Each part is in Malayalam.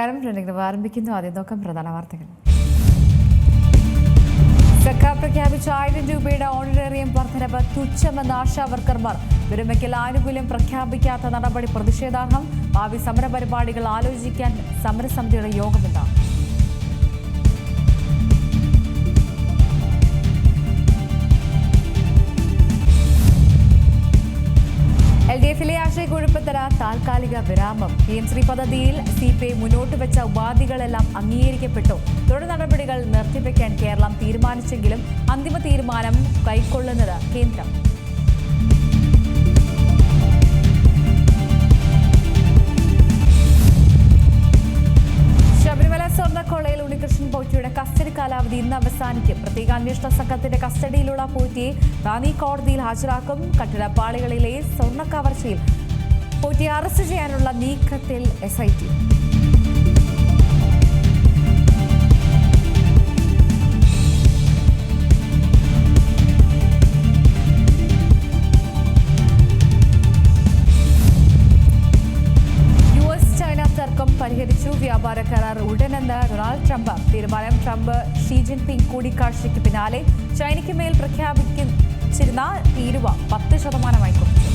നമസ്കാരം ട്രെൻഡിംഗ് ആരംഭിക്കുന്നു ആദ്യം നോക്കാം പ്രധാന വാർത്തകൾ. സർക്കാർ പ്രഖ്യാപിച്ച ആയിരം രൂപയുടെ ഓണറേറിയം വർധനവ് തുച്ഛമെന്ന് ആശാ വർക്കർമാർ വിരമയ്ക്കൽ ആനുകൂല്യം പ്രഖ്യാപിക്കാത്ത നടപടി പ്രതിഷേധാർഹം. ഭാവി സമരപരിപാടികൾ ആലോചിക്കാൻ സമരസമിതിയുടെ യോഗമുണ്ടാകും എൽ ഡി എഫിലെ ആശയ കുഴപ്പത്തര താൽക്കാലിക വിരാമം. പി എം ശ്രീ പദ്ധതിയിൽ സി പി ഐ മുന്നോട്ട് വെച്ച ഉപാധികളെല്ലാം അംഗീകരിക്കപ്പെട്ടു. തുടർ നടപടികൾ നിർത്തിവെക്കാൻ കേരളം തീരുമാനിച്ചെങ്കിലും അന്തിമ തീരുമാനം കൈക്കൊള്ളുന്നത് കേന്ദ്രം. ശബരിമല സ്വർണക്കൊള്ളയിൽ ഉണ്ണികൃഷ്ണൻ പോറ്റിയുടെ കസ്റ്റഡി കാലാവധി ഇന്ന് അവസാനിക്കും. പ്രത്യേക അന്വേഷണ സംഘത്തിന്റെ കസ്റ്റഡിയിലുള്ള പോറ്റിയെ റാന്നി കോടതിയിൽ ഹാജരാക്കും. കട്ടിടപ്പാളികളിലെ സ്വർണ കവർച്ചയിൽ പോറ്റിയെ അറസ്റ്റ് ചെയ്യാനുള്ള നീക്കത്തിൽ എസ് ഐ ടി വ്യാപാര കരാർ ഉടനെന്ന് ഡൊണാൾഡ് ട്രംപ്. തീരുമാനം ട്രംപ് ഷീ ജിൻപിങ് കൂടിക്കാഴ്ചയ്ക്ക് പിന്നാലെ ചൈനയ്ക്ക് മേൽ പ്രഖ്യാപിച്ചിരുന്ന തീരുവ പത്ത് ശതമാനമായി കുറച്ചു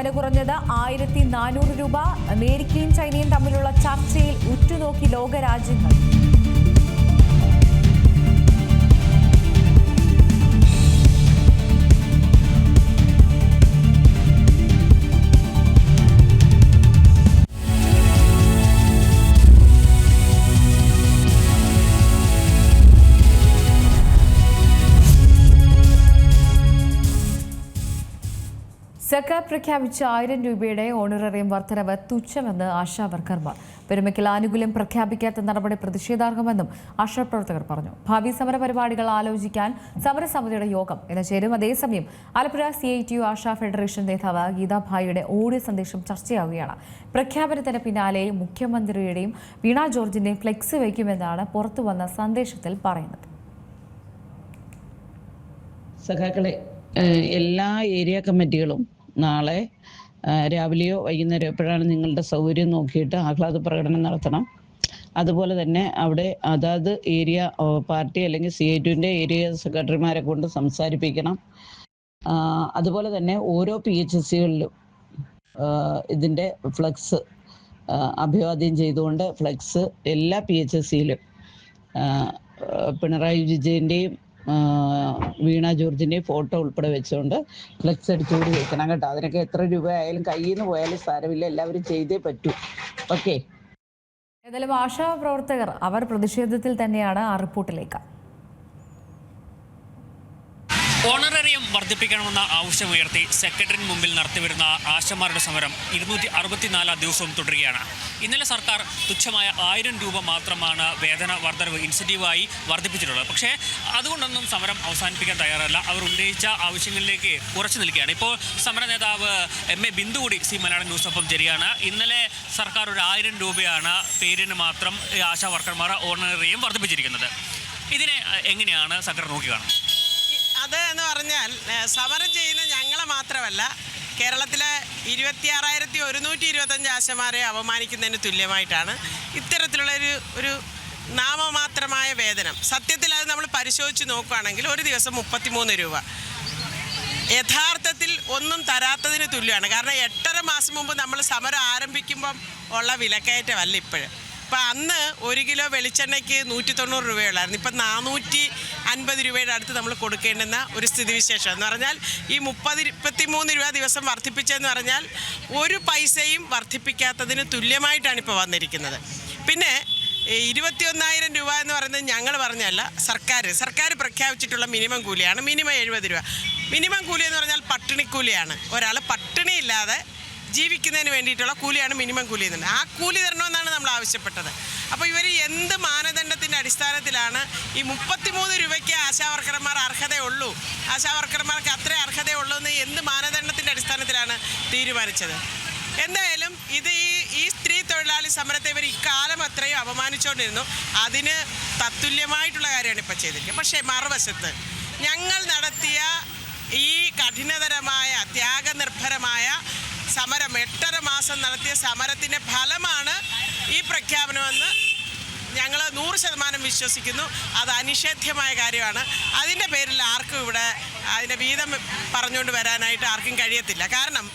പവന് കുറഞ്ഞത് ആയിരത്തി നാനൂറ് രൂപ. അമേരിക്കയും ചൈനയും തമ്മിലുള്ള ചർച്ചയിൽ ഉറ്റുനോക്കി ലോകരാജ്യങ്ങൾ. സർക്കാർ പ്രഖ്യാപിച്ച ആയിരം രൂപയുടെ ഓണറേറിയം വർധനവ് തുച്ഛമെന്ന് ആശാ വർക്കർമാർ. പെരുമയ്ക്കൽ ആനുകൂല്യം പ്രഖ്യാപിക്കാത്ത നടപടി പ്രതിഷേധാർഹമെന്നും ആശാ പ്രവർത്തകർ പറഞ്ഞു. ഭാവി സമരപരിപാടികൾ ആലോചിക്കാൻ സമരസമിതിയുടെ യോഗം ഇന്ന് ചേരും. അതേസമയം Alappuzha C I T U ASHA federation നേതാവ് ഗീതാഭായിയുടെ ഓഡിയോ സന്ദേശം ചർച്ചയാവുകയാണ്. പ്രഖ്യാപനത്തിന് പിന്നാലെ മുഖ്യമന്ത്രിയുടെയും വീണ ജോർജിന്റെയും ഫ്ലെക്സ് വയ്ക്കുമെന്നാണ് പുറത്തുവന്ന സന്ദേശത്തിൽ പറയുന്നത്. സഖാക്കളെ എല്ലാ ഏരിയ കമ്മിറ്റികളും നാളെ രാവിലെയോ വൈകുന്നേരം എപ്പോഴാണ് നിങ്ങളുടെ സൗകര്യം നോക്കിയിട്ട് ആഹ്ലാദ പ്രകടനം നടത്തണം. അതുപോലെ തന്നെ അവിടെ അതാത് ഏരിയ പാർട്ടി അല്ലെങ്കിൽ സി ഐ ടുവിന്റെ ഏരിയ സെക്രട്ടറിമാരെ കൊണ്ട് സംസാരിപ്പിക്കണം. അതുപോലെ തന്നെ ഓരോ പി എച്ച് എസ് സികളിലും ഇതിന്റെ ഫ്ലക്സ് അഭിവാദ്യം ചെയ്തുകൊണ്ട് ഫ്ലക്സ് എല്ലാ പി എച്ച് എസ് സിയിലും പിണറായി വിജയന്റെയും വീണ ജോർജിന്റെ ഫോട്ടോ ഉൾപ്പെടെ വെച്ചുകൊണ്ട് ഫ്ലെക്സ് അടിച്ചുകൂടി വെക്കണം കേട്ടോ. അതിനൊക്കെ എത്ര രൂപ ആയാലും കയ്യിൽ നിന്ന് പോയാലും സാരമില്ല. എല്ലാവരും ചെയ്തേ പറ്റൂ. ഓക്കെ ഏതായാലും ആശാ പ്രവർത്തകർ അവർ പ്രതിഷേധത്തിൽ തന്നെയാണ് ആ റിപ്പോർട്ടിലേക്ക് ഓണറേറിയം വർദ്ധിപ്പിക്കണമെന്ന ആവശ്യമുയർത്തി സെക്രട്ടറിന് മുമ്പിൽ നടത്തിവരുന്ന ആശമാരുടെ സമരം ഇരുന്നൂറ്റി അറുപത്തിനാലാം ദിവസവും തുടരുകയാണ്. ഇന്നലെ സർക്കാർ തുച്ഛമായ ആയിരം രൂപ മാത്രമാണ് വേതന വർധനവ് ഇൻസെന്റീവായി വർദ്ധിപ്പിച്ചിട്ടുള്ളത്. പക്ഷേ അതുകൊണ്ടൊന്നും സമരം അവസാനിപ്പിക്കാൻ തയ്യാറല്ല. അവർ ഉന്നയിച്ച ആവശ്യങ്ങളിലേക്ക് ഉറച്ചു നിൽക്കുകയാണ്. ഇപ്പോൾ സമര നേതാവ് എം. എ. ബിന്ദു കൂടി സി. മലയാളം ന്യൂസൊപ്പം ചേരുകയാണ്. ഇന്നലെ സർക്കാർ ഒരു ആയിരം രൂപയാണ് പേരിന് മാത്രം ആശാ വർക്കർമാർ ഓണറേറിയം വർദ്ധിപ്പിച്ചിരിക്കുന്നത്. ഇതിനെ എങ്ങനെയാണ് സർക്കാർ നോക്കിക്കാണുന്നത്? അത് എന്ന് പറഞ്ഞാൽ സമരം ചെയ്യുന്ന ഞങ്ങളെ മാത്രമല്ല കേരളത്തിലെ ഇരുപത്തിയാറായിരത്തി ഒരുന്നൂറ്റി ഇരുപത്തഞ്ച് ആശമാരെ അപമാനിക്കുന്നതിന് തുല്യമായിട്ടാണ് ഇത്തരത്തിലുള്ള ഒരു ഒരു നാമമാത്രമായ വേതനം. സത്യത്തിൽ അത് നമ്മൾ പരിശോധിച്ച് നോക്കുകയാണെങ്കിൽ ഒരു ദിവസം മുപ്പത്തിമൂന്ന് രൂപ. യഥാർത്ഥത്തിൽ ഒന്നും തരാത്തതിന് തുല്യമാണ്. കാരണം എട്ടര മാസം മുമ്പ് നമ്മൾ സമരം ആരംഭിക്കുമ്പം ഉള്ള വിലക്കയറ്റമല്ല ഇപ്പോഴും. ഇപ്പം അന്ന് ഒരു കിലോ വെളിച്ചെണ്ണയ്ക്ക് നൂറ്റി തൊണ്ണൂറ് രൂപയുള്ളായിരുന്നു. ഇപ്പം നാനൂറ്റി അൻപത് രൂപയുടെ അടുത്ത് നമ്മൾ കൊടുക്കേണ്ടുന്ന ഒരു സ്ഥിതിവിശേഷം എന്ന് പറഞ്ഞാൽ ഈ മുപ്പത് മുപ്പത്തി മൂന്ന് രൂപ ദിവസം വർദ്ധിപ്പിച്ചതെന്ന് പറഞ്ഞാൽ ഒരു പൈസയും വർദ്ധിപ്പിക്കാത്തതിന് തുല്യമായിട്ടാണ് ഇപ്പോൾ വന്നിരിക്കുന്നത്. പിന്നെ ഇരുപത്തിയൊന്നായിരം രൂപ എന്ന് പറയുന്നത് ഞങ്ങൾ പറഞ്ഞല്ല സർക്കാർ സർക്കാർ പ്രഖ്യാപിച്ചിട്ടുള്ള മിനിമം കൂലിയാണ് മിനിമം എഴുപത് രൂപ. മിനിമം കൂലി എന്ന് പറഞ്ഞാൽ പട്ടിണിക്കൂലിയാണ്. ഒരാൾ പട്ടിണിയില്ലാതെ ജീവിക്കുന്നതിന് വേണ്ടിയിട്ടുള്ള കൂലിയാണ് മിനിമം കൂലി എന്നുള്ളത് ആ കൂലി തരണമെന്നാണ് നമ്മൾ ആവശ്യപ്പെട്ടത്. അപ്പോൾ ഇവർ എന്ത് മാനദണ്ഡത്തിന്റെ അടിസ്ഥാനത്തിലാണ് ഈ മുപ്പത്തിമൂന്ന് രൂപയ്ക്ക് ആശാവർക്കർമാർ അർഹതയുള്ളൂ? ആശാവർക്കർമാർക്ക് അത്രേ അർഹതയുള്ളൂ എന്ന് എന്ത് മാനദണ്ഡത്തിന്റെ അടിസ്ഥാനത്തിലാണ് തീരുമാനിച്ചത്? എന്തായാലും ഇത് ഈ ഈ സ്ത്രീ തൊഴിലാളി സമരത്തെ ഇവർ ഇക്കാലം അത്രയും അപമാനിച്ചുകൊണ്ടിരുന്നു. അതിന് തത്തുല്യമായിട്ടുള്ള കാര്യമാണ് ഇപ്പോൾ ചെയ്തിരിക്കുന്നത്. പക്ഷേ മറുവശത്ത് ഞങ്ങൾ നടത്തിയ ഈ കഠിനതരമായ ത്യാഗനിർഭരമായ സമരം എട്ടര മാസം നടത്തിയ സമരത്തിന്റെ ഫലമാണ് ഈ പ്രഖ്യാപനമെന്ന് ഞങ്ങൾ നൂറ് ശതമാനം വിശ്വസിക്കുന്നു. അത് അനിഷേധ്യമായ കാര്യമാണ്. അതിന്റെ പേരിൽ ആർക്കും ഇവിടെ അതിന്റെ വീതം പറഞ്ഞുകൊണ്ട് വരാനായിട്ട് ആർക്കും കഴിയത്തില്ല. കാരണം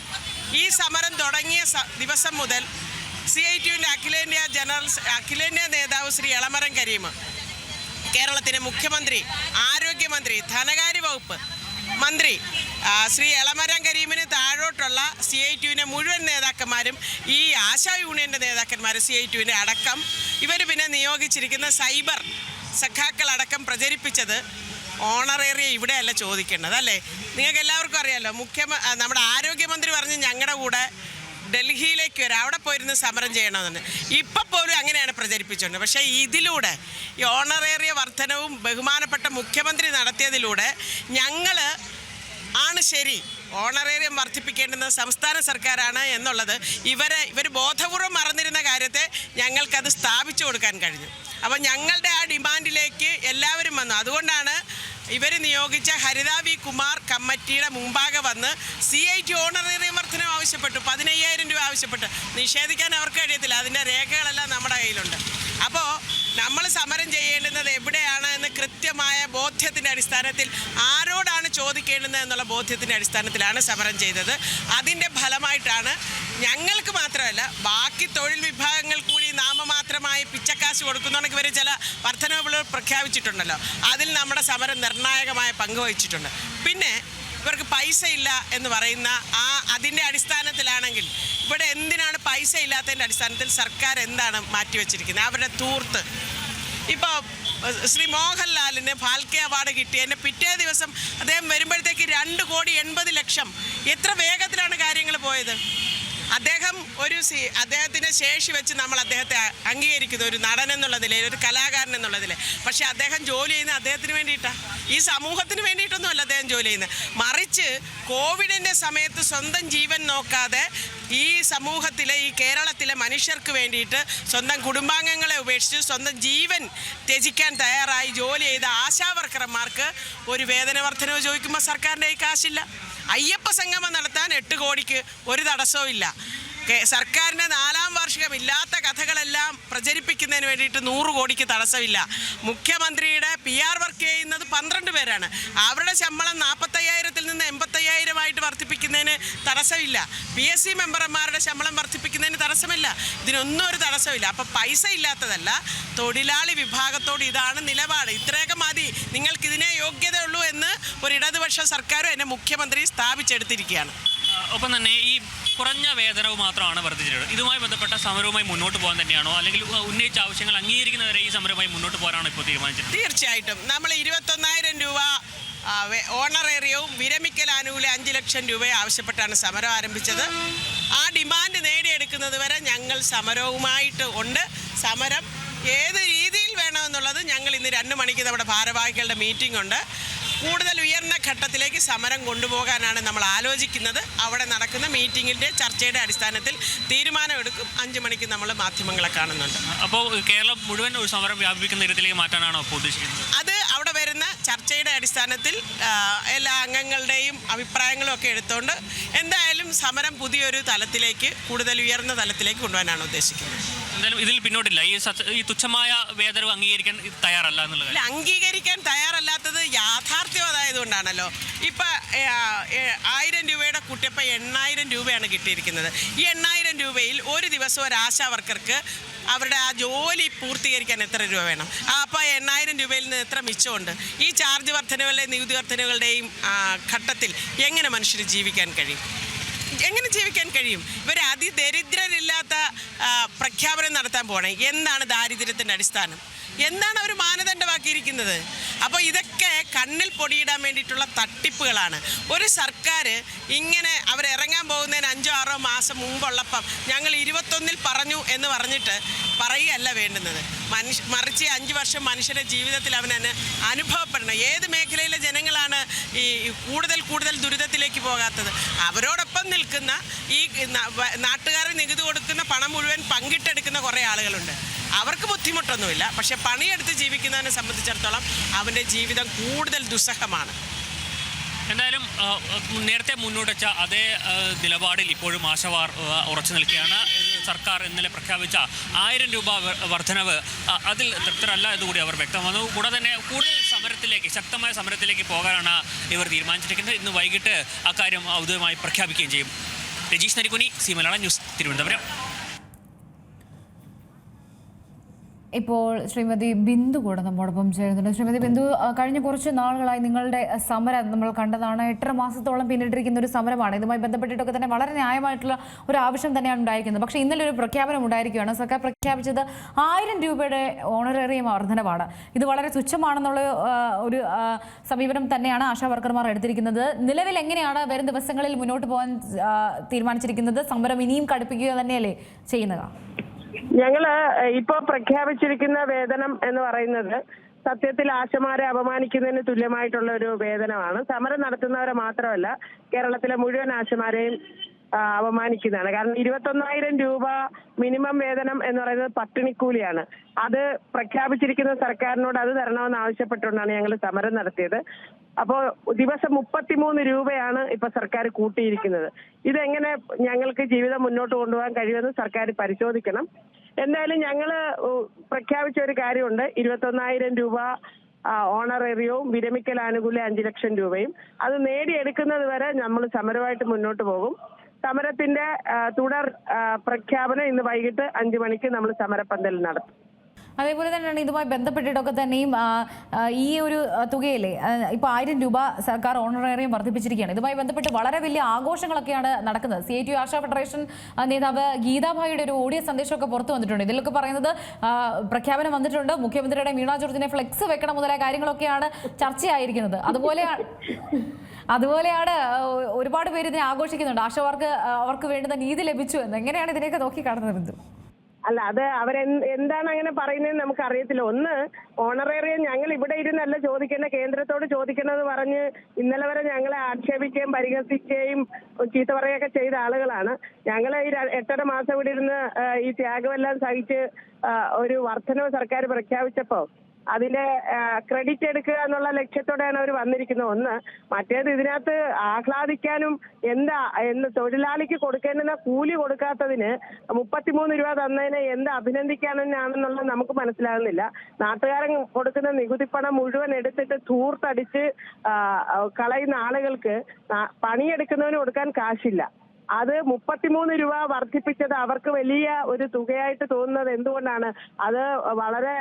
ഈ സമരം തുടങ്ങിയ ദിവസം മുതൽ സി ഐ ടിയുവിന്റെ അഖിലേന്ത്യാ ജനറൽ അഖിലേന്ത്യാ നേതാവ് ശ്രീ എളമരം കരീം കേരളത്തിന്റെ മുഖ്യമന്ത്രി ആരോഗ്യമന്ത്രി ധനകാര്യ വകുപ്പ് മന്ത്രി ശ്രീ എളമരം കരീമിന് താഴോട്ടുള്ള സി ഐ ടുവിന്റെ മുഴുവൻ നേതാക്കന്മാരും ഈ ആശാ യൂണിയന്റെ നേതാക്കന്മാർ സി ഐ ടുവിന്റെ അടക്കം ഇവർ പിന്നെ നിയോഗിച്ചിരിക്കുന്ന സൈബർ സഖാക്കളടക്കം പ്രചരിപ്പിച്ചത് ഓണറേറിയ ഇവിടെയല്ല ചോദിക്കേണ്ടത് അല്ലേ? നിങ്ങൾക്ക് എല്ലാവർക്കും അറിയാമല്ലോ മുഖ്യമ നമ്മുടെ ആരോഗ്യമന്ത്രി പറഞ്ഞ് ഞങ്ങളുടെ കൂടെ ഡൽഹിയിലേക്ക് വരാം. അവിടെ പോയിരുന്ന് സമരം ചെയ്യണമെന്ന്. ഇപ്പം പോലും അങ്ങനെയാണ് പ്രചരിപ്പിച്ചുകൊണ്ട് പക്ഷേ ഇതിലൂടെ ഈ ഓണറേറിയ വർധനവും ബഹുമാനപ്പെട്ട മുഖ്യമന്ത്രി നടത്തിയതിലൂടെ ഞങ്ങൾ ആണ് ശരി. ഓണറേറിയം വർദ്ധിപ്പിക്കേണ്ടുന്നത് സംസ്ഥാന സർക്കാരാണ് എന്നുള്ളത് ഇവരെ ഇവർ ബോധപൂർവം മറന്നിരുന്ന കാര്യത്തെ ഞങ്ങൾക്കത് സ്ഥാപിച്ചു കൊടുക്കാൻ കഴിഞ്ഞു. അപ്പോൾ ഞങ്ങളുടെ ആ ഡിമാൻഡിലേക്ക് എല്ലാവരും വന്നു. അതുകൊണ്ടാണ് ഇവർ നിയോഗിച്ച ഹരിത വി കുമാർ കമ്മിറ്റിയുടെ മുമ്പാകെ വന്ന് സി ഐ ടി ഓണറേറിയം വർധനം ആവശ്യപ്പെട്ടു പതിനയ്യായിരം രൂപ ആവശ്യപ്പെട്ടു. നിഷേധിക്കാൻ അവർക്ക് കഴിയത്തില്ല. അതിന്റെ രേഖകളെല്ലാം നമ്മുടെ കയ്യിലുണ്ട്. അപ്പോൾ നമ്മൾ സമരം ചെയ്യേണ്ടുന്നത് എവിടെയാണ് എന്ന് കൃത്യമായ ബോധ്യത്തിന്റെ അടിസ്ഥാനത്തിൽ ആരോടാണ് ചോദിക്കേണ്ടുന്നത് എന്നുള്ള ബോധ്യത്തിന്റെ അടിസ്ഥാനത്തിലാണ് സമരം ചെയ്തത്. അതിന്റെ ഫലമായിട്ടാണ് ഞങ്ങൾക്ക് മാത്രമല്ല ബാക്കി തൊഴിൽ വിഭാഗങ്ങൾ കൂടി നാമമാത്രമായി പിച്ചക്കാശ് കൊടുക്കുന്നുണ്ടെങ്കിൽ വരെ ചില വർധനവുകൾ പ്രഖ്യാപിച്ചിട്ടുണ്ടല്ലോ. അതിൽ നമ്മുടെ സമരം നിർണായകമായ പങ്ക് വഹിച്ചിട്ടുണ്ട്. പിന്നെ ഇവർക്ക് പൈസ ഇല്ല എന്ന് പറയുന്ന ആ അതിന്റെ അടിസ്ഥാനത്തിലാണെങ്കിൽ ഇവിടെ എന്തിനാണ് പൈസ ഇല്ലാത്തതിന്റെ അടിസ്ഥാനത്തിൽ സർക്കാർ എന്താണ് മാറ്റിവെച്ചിരിക്കുന്നത് അവരുടെ തൂർത്ത്. ഇപ്പോൾ ശ്രീ മോഹൻലാലിന് ഫാൽക്കെ അവാർഡ് കിട്ടി. എന്റെ പിറ്റേ ദിവസം അദ്ദേഹം വരുമ്പോഴത്തേക്ക് രണ്ട് കോടി എൺപത് ലക്ഷം. എത്ര വേഗത്തിലാണ് കാര്യങ്ങൾ പോയത്? അദ്ദേഹം ഒരു അദ്ദേഹത്തിന്റെ ശേഷി വെച്ച് നമ്മൾ അദ്ദേഹത്തെ അംഗീകരിക്കുന്ന ഒരു നടൻ എന്നുള്ള ഒരു കലാകാരൻ എന്നുള്ള നിലയിൽ. പക്ഷേ അദ്ദേഹം ജോലി ചെയ്യുന്നത് അദ്ദേഹത്തിന് വേണ്ടിയിട്ടാണ് ഈ സമൂഹത്തിന് വേണ്ടിയിട്ടൊന്നുമല്ല അദ്ദേഹം ജോലി ചെയ്യുന്നത്. മറിച്ച് കോവിഡിന്റെ സമയത്ത് സ്വന്തം ജീവൻ നോക്കാതെ ഈ സമൂഹത്തിലെ ഈ കേരളത്തിലെ മനുഷ്യർക്ക് വേണ്ടിയിട്ട് സ്വന്തം കുടുംബാംഗങ്ങളെ ഉപേക്ഷിച്ച് സ്വന്തം ജീവൻ ത്യജിക്കാൻ തയ്യാറായി ജോലി ചെയ്ത ആശാവർക്കർമാർക്ക് ഒരു വേതന വർധനവ് ചോദിക്കുമ്പോൾ സർക്കാരിന്റെ കാശില്ല. അയ്യപ്പ സംഗമം നടത്താൻ എട്ട് കോടിക്ക് ഒരു തടസ്സവും ഇല്ല സർക്കാരിന്റെ നാലാം വാർഷികം ഇല്ലാത്ത കഥകളെല്ലാം പ്രചരിപ്പിക്കുന്നതിന് വേണ്ടിയിട്ട് നൂറ് കോടിക്ക് തടസ്സമില്ല. മുഖ്യമന്ത്രിയുടെ പി ആർ വർക്ക് ചെയ്യുന്നത് പന്ത്രണ്ട് പേരാണ്. അവരുടെ ശമ്പളം നാൽപ്പത്തയ്യായിരത്തിൽ നിന്ന് എൺപത്തയ്യായിരമായിട്ട് വർദ്ധിപ്പിക്കുന്നതിന് തടസ്സമില്ല. പി എസ് സി മെമ്പർമാരുടെ ശമ്പളം വർദ്ധിപ്പിക്കുന്നതിന് തടസ്സമില്ല. ഇതിനൊന്നും ഒരു തടസ്സമില്ല. അപ്പോൾ പൈസ ഇല്ലാത്തതല്ല തൊഴിലാളി വിഭാഗത്തോട് ഇതാണ് നിലപാട്. ഇത്രയൊക്കെ മതി. നിങ്ങൾക്കിതിനെ യോഗ്യതയുള്ളൂ എന്ന് ഒരു ഇടതുപക്ഷ സർക്കാരും എന്റെ മുഖ്യമന്ത്രി സ്ഥാപിച്ചെടുത്തിരിക്കുകയാണ്. ഒപ്പം തന്നെ ഈ കുറഞ്ഞ വേതനവും മാത്രമാണ് വർദ്ധിച്ചിട്ടുള്ളത്. ഇതുമായി ബന്ധപ്പെട്ട സമരവുമായി മുന്നോട്ട് പോകാൻ തന്നെയാണോ? അല്ലെങ്കിൽ ഉന്നയിച്ച ആവശ്യങ്ങൾ അംഗീകരിക്കുന്നവരെ ഈ സമരവുമായി മുന്നോട്ട് പോകാനാണോ ഇപ്പോൾ തീരുമാനിച്ചത് തീർച്ചയായിട്ടും. നമ്മൾ ഇരുപത്തൊന്നായിരം രൂപ ഓണറേറിയവും വിരമിക്കൽ ആനുകൂല്യം അഞ്ച് ലക്ഷം രൂപയെ ആവശ്യപ്പെട്ടാണ് സമരം ആരംഭിച്ചത്. ആ ഡിമാൻഡ് നേടിയെടുക്കുന്നത് വരെ ഞങ്ങൾ സമരവുമായിട്ട് ഉണ്ട്. സമരം ഏത് രീതിയിൽ വേണമെന്നുള്ളത് ഞങ്ങൾ ഇന്ന് രണ്ട് മണിക്ക് നമ്മുടെ ഭാരവാഹികളുടെ മീറ്റിംഗ് ഉണ്ട്. കൂടുതൽ ഘട്ടത്തിലേക്ക് സമരം കൊണ്ടുപോകാനാണ് നമ്മൾ ആലോചിക്കുന്നത്. അവിടെ നടക്കുന്ന മീറ്റിങ്ങിന്റെ ചർച്ചയുടെ അടിസ്ഥാനത്തിൽ തീരുമാനമെടുക്കും. അഞ്ച് മണിക്ക് നമ്മൾ മാധ്യമങ്ങളെ കാണുന്നുണ്ട്. അപ്പോൾ കേരളം മുഴുവൻ ഒരു സമരം വ്യാപിപ്പിക്കുന്ന രീതിയിലേക്ക് മാറ്റാനാണോ അപ്പോൾ ഉദ്ദേശിക്കുന്നത്? അത് അവിടെ വരുന്ന ചർച്ചയുടെ അടിസ്ഥാനത്തിൽ എല്ലാ അംഗങ്ങളുടെയും അഭിപ്രായങ്ങളും ഒക്കെ എടുത്തുകൊണ്ട് എന്തായാലും സമരം പുതിയൊരു തലത്തിലേക്ക് കൂടുതൽ ഉയർന്ന തലത്തിലേക്ക് കൊണ്ടുപോകാനാണ് ഉദ്ദേശിക്കുന്നത്. എന്തായാലും ഇതിൽ പിന്നോട്ടില്ല. ഈ ഈ തുച്ഛമായ വേതനം അംഗീകരിക്കാൻ തയ്യാറല്ല എന്നുള്ള കാര്യം. അംഗീകരിക്കാൻ തയ്യാറല്ലാത്തത് യാഥാർത്ഥ്യം അതായതുകൊണ്ടാണല്ലോ. ഇപ്പം ആയിരം രൂപയുടെ കുട്ടിയപ്പം എണ്ണായിരം രൂപയാണ് കിട്ടിയിരിക്കുന്നത്. ഈ എണ്ണായിരം രൂപയിൽ ഒരു ദിവസം ഒരു ആശാ വർക്കർക്ക് അവരുടെ ആ ജോലി പൂർത്തീകരിക്കാൻ എത്ര രൂപ വേണം? ആ അപ്പോൾ എണ്ണായിരം രൂപയിൽ നിന്ന് എത്ര മിച്ചമുണ്ട്? ഈ ചാർജ് വർധനകളുടെയും നികുതി വർധനകളുടെയും ഘട്ടത്തിൽ എങ്ങനെ മനുഷ്യർ ജീവിക്കാൻ കഴിയും? എങ്ങനെ ജീവിക്കാൻ കഴിയും? ഇവർ അതിദരിദ്രരില്ലാത്ത പ്രഖ്യാപനം നടത്താൻ പോകണം എന്താണ് ദാരിദ്ര്യത്തിന്റെ അടിസ്ഥാനം? എന്താണ് അവർ മാനദണ്ഡമാക്കിയിരിക്കുന്നത്? അപ്പോൾ ഇതൊക്കെ കണ്ണിൽ പൊടിയിടാൻ വേണ്ടിയിട്ടുള്ള തട്ടിപ്പുകളാണ്. ഒരു സർക്കാർ ഇങ്ങനെ അവരിറങ്ങാൻ പോകുന്നതിന് അഞ്ചോ ആറോ മാസം മുമ്പുള്ളപ്പം ഞങ്ങൾ ഇരുപത്തൊന്നിൽ പറഞ്ഞു എന്ന് പറഞ്ഞിട്ട് പറയുകയല്ല വേണ്ടുന്നത്. മനുഷ്യ മറിച്ച് അഞ്ച് വർഷം മനുഷ്യന്റെ ജീവിതത്തിൽ അവനന് അനുഭവപ്പെടണം. ഏത് മേഖലയിലെ ജനങ്ങളാണ് ഈ കൂടുതൽ കൂടുതൽ ദുരിതത്തിലേക്ക് പോകാത്തത്? അവരോടൊപ്പം നിൽക്കുന്ന ഈ നാട്ടുകാർ നികുതി കൊടുക്കുന്ന പണം മുഴുവൻ പങ്കിട്ടെടുക്കുന്ന കുറേ ആളുകളുണ്ട്. അവർക്ക് ബുദ്ധിമുട്ടൊന്നുമില്ല. പക്ഷെ പണിയെടുത്ത് ജീവിക്കുന്നവനെ സംബന്ധിച്ചിടത്തോളം അവന്റെ ജീവിതം കൂടുതൽ ദുസ്സഹമാണ്. എന്തായാലും നേരത്തെ മുന്നോട്ട് വെച്ച അതേ നിലപാടിൽ ഇപ്പോഴും ആശവാർ ഉറച്ചു നിൽക്കുകയാണ്. സർക്കാർ ഇന്നലെ പ്രഖ്യാപിച്ച ആയിരം രൂപ വർധനവ് അതിൽ തൃപ്തരല്ല എന്നുകൂടി അവർ വ്യക്തമാക്കുന്നു കൂടാതെ തന്നെ കൂടുതൽ സമരത്തിലേക്ക് ശക്തമായ സമരത്തിലേക്ക് പോകാനാണ് ഇവർ തീരുമാനിച്ചിരിക്കുന്നത്. ഇന്ന് വൈകിട്ട് അക്കാര്യം ഔദ്യോഗികമായി പ്രഖ്യാപിക്കുകയും ചെയ്യും. Rajeesh Narikuni C Malayalam news Thiruvananthapuram. ഇപ്പോൾ ശ്രീമതി ബിന്ദു കൂടെ നമ്മോടൊപ്പം ചേരുന്നുണ്ട്. ശ്രീമതി ബിന്ദു കഴിഞ്ഞ കുറച്ച് നാളുകളായി നിങ്ങളുടെ സമരം നമ്മൾ കണ്ടതാണ്. എട്ടര മാസത്തോളം പിന്നിട്ടിരിക്കുന്ന ഒരു സമരമാണ്. ഇതുമായി ബന്ധപ്പെട്ടിട്ടൊക്കെ തന്നെ വളരെ ന്യായമായിട്ടുള്ള ഒരു ആവശ്യം തന്നെയാണ് ഉണ്ടായിരിക്കുന്നത്. പക്ഷേ ഇന്നലെ ഒരു പ്രഖ്യാപനം ഉണ്ടായിരിക്കുകയാണ്. സർക്കാർ പ്രഖ്യാപിച്ചത് ആയിരം രൂപയുടെ ഓണറേറിയം വർധനവാണ്. ഇത് വളരെ തുച്ഛമാണെന്നുള്ള ഒരു സമീപനം തന്നെയാണ് ആശാ വർക്കർമാർ എടുത്തിരിക്കുന്നത്. നിലവിൽ എങ്ങനെയാണ് വരും ദിവസങ്ങളിൽ മുന്നോട്ട് പോകാൻ തീരുമാനിച്ചിരിക്കുന്നത്? സമരം ഇനിയും കടുപ്പിക്കുക തന്നെയല്ലേ ചെയ്യുന്നത്? ഞങ്ങൾ ഇപ്പോൾ പ്രഖ്യാപിച്ചിരിക്കുന്ന വേതനം എന്ന് പറയുന്നത് സത്യത്തിൽ ആശമാരെ അപമാനിക്കുന്നതിന് തുല്യമായിട്ടുള്ള ഒരു വേതനമാണ്. സമരം നടത്തുന്നവരെ മാത്രമല്ല കേരളത്തിലെ മുഴുവൻ ആശമാരെയും അപമാനിക്കുന്നതാണ്. കാരണം ഇരുപത്തൊന്നായിരം രൂപ മിനിമം വേതനം എന്ന് പറയുന്നത് പട്ടിണിക്കൂലിയാണ്. അത് പ്രഖ്യാപിച്ചിരിക്കുന്ന സർക്കാരിനോട് അത് തരണമെന്ന് ആവശ്യപ്പെട്ടുകൊണ്ടാണ് ഞങ്ങൾ സമരം നടത്തിയത്. അപ്പോൾ ദിവസം മുപ്പത്തിമൂന്ന് രൂപയാണ് ഇപ്പൊ സർക്കാർ കൂട്ടിയിരിക്കുന്നത്. ഇതെങ്ങനെ ഞങ്ങൾക്ക് ജീവിതം മുന്നോട്ട് കൊണ്ടുപോകാൻ കഴിയുമെന്ന് സർക്കാർ പരിശോധിക്കണം. എന്തായാലും ഞങ്ങൾ പ്രഖ്യാപിച്ച ഒരു കാര്യമുണ്ട്. ഇരുപത്തൊന്നായിരം രൂപ ഓണറേറിയവും വിരമിക്കൽ ആനുകൂല്യം അഞ്ചു ലക്ഷം രൂപയും. അത് നേടിയെടുക്കുന്നത് വരെ നമ്മൾ സമരമായിട്ട് മുന്നോട്ട് പോകും. സമരത്തിന്റെ തുടർ പ്രഖ്യാപനം ഇന്ന് വൈകിട്ട് അഞ്ചു മണിക്ക് നമ്മൾ സമരപ്പന്തൽ നടത്തും. അതേപോലെ തന്നെയാണ് ഇതുമായി ബന്ധപ്പെട്ടിട്ടൊക്കെ തന്നെയും ഈ ഒരു തുകയല്ലേ ഇപ്പൊ ആയിരം രൂപ സർക്കാർ ഓണറേറിയം വർദ്ധിപ്പിച്ചിരിക്കുകയാണ്. ഇതുമായി ബന്ധപ്പെട്ട് വളരെ വലിയ ആഘോഷങ്ങളൊക്കെയാണ് നടക്കുന്നത്. C I T ASHA federation നേതാവ് ഗീതാഭായിയുടെ ഒരു ഓഡിയോ സന്ദേശമൊക്കെ പുറത്തു വന്നിട്ടുണ്ട്. ഇതിലൊക്കെ പറയുന്നത് പ്രഖ്യാപനം വന്നിട്ടുണ്ട്. മുഖ്യമന്ത്രിയുടെ വീണ ജോർജിനെ ഫ്ലെക്സ് വെക്കണം മുതലായ കാര്യങ്ങളൊക്കെയാണ് ചർച്ചയായിരിക്കുന്നത്. അതുപോലെ അതുപോലെയാണ് ഒരുപാട് പേര് ഇതിനെ ആഘോഷിക്കുന്നുണ്ട്. ആശാവർക്ക് അവർക്ക് വേണ്ടുന്ന നീതി ലഭിച്ചു എന്ന്. എങ്ങനെയാണ് ഇതിനെയൊക്കെ നോക്കി കാണുന്നത് ബിന്ദു? അല്ല അത് അവരെ എന്താണ് അങ്ങനെ പറയുന്നതെന്ന് നമുക്ക് അറിയത്തില്ല ഒന്ന് ഓണറേറിയം ഞങ്ങൾ ഇവിടെ ഇരുന്നല്ല ചോദിക്കേണ്ട കേന്ദ്രത്തോട് ചോദിക്കണമെന്ന് പറഞ്ഞ് ഇന്നലെ വരെ ഞങ്ങളെ ആക്ഷേപിക്കുകയും പരിഹസിക്കുകയും ചീത്ത പറയുകയൊക്കെ ചെയ്ത ആളുകളാണ്. ഞങ്ങൾ ഈ എട്ടര മാസം ഇവിടെ ഇരുന്ന് ഈ ത്യാഗമെല്ലാം സഹിച്ച് ഒരു വർധനവ് സർക്കാർ പ്രഖ്യാപിച്ചപ്പോ അതിന്റെ ക്രെഡിറ്റ് എടുക്കുക എന്നുള്ള ലക്ഷ്യത്തോടെയാണ് അവർ വന്നിരിക്കുന്നത്. ഒന്ന് മറ്റേത് ഇതിനകത്ത് ആഹ്ലാദിക്കാനും എന്താ എന്ന് തൊഴിലാളിക്ക് കൊടുക്കേണ്ടുന്ന കൂലി കൊടുക്കാത്തതിന് മുപ്പത്തിമൂന്ന് രൂപ തന്നതിന് എന്ത് അഭിനന്ദിക്കാനാണെന്നുള്ളത് നമുക്ക് മനസ്സിലാകുന്നില്ല. നാട്ടുകാരൻ കൊടുക്കുന്ന നികുതിപ്പണം മുഴുവൻ എടുത്തിട്ട് തൂർത്തടിച്ച് കളയുന്ന ആളുകൾക്ക് പണിയെടുക്കുന്നവന് കൊടുക്കാൻ കാശില്ല. അത് മുപ്പത്തിമൂന്ന് രൂപ വർദ്ധിപ്പിച്ചത് അവർക്ക് വലിയ ഒരു തുകയായിട്ട് തോന്നുന്നത് എന്തുകൊണ്ടാണ്? അത് വളരെ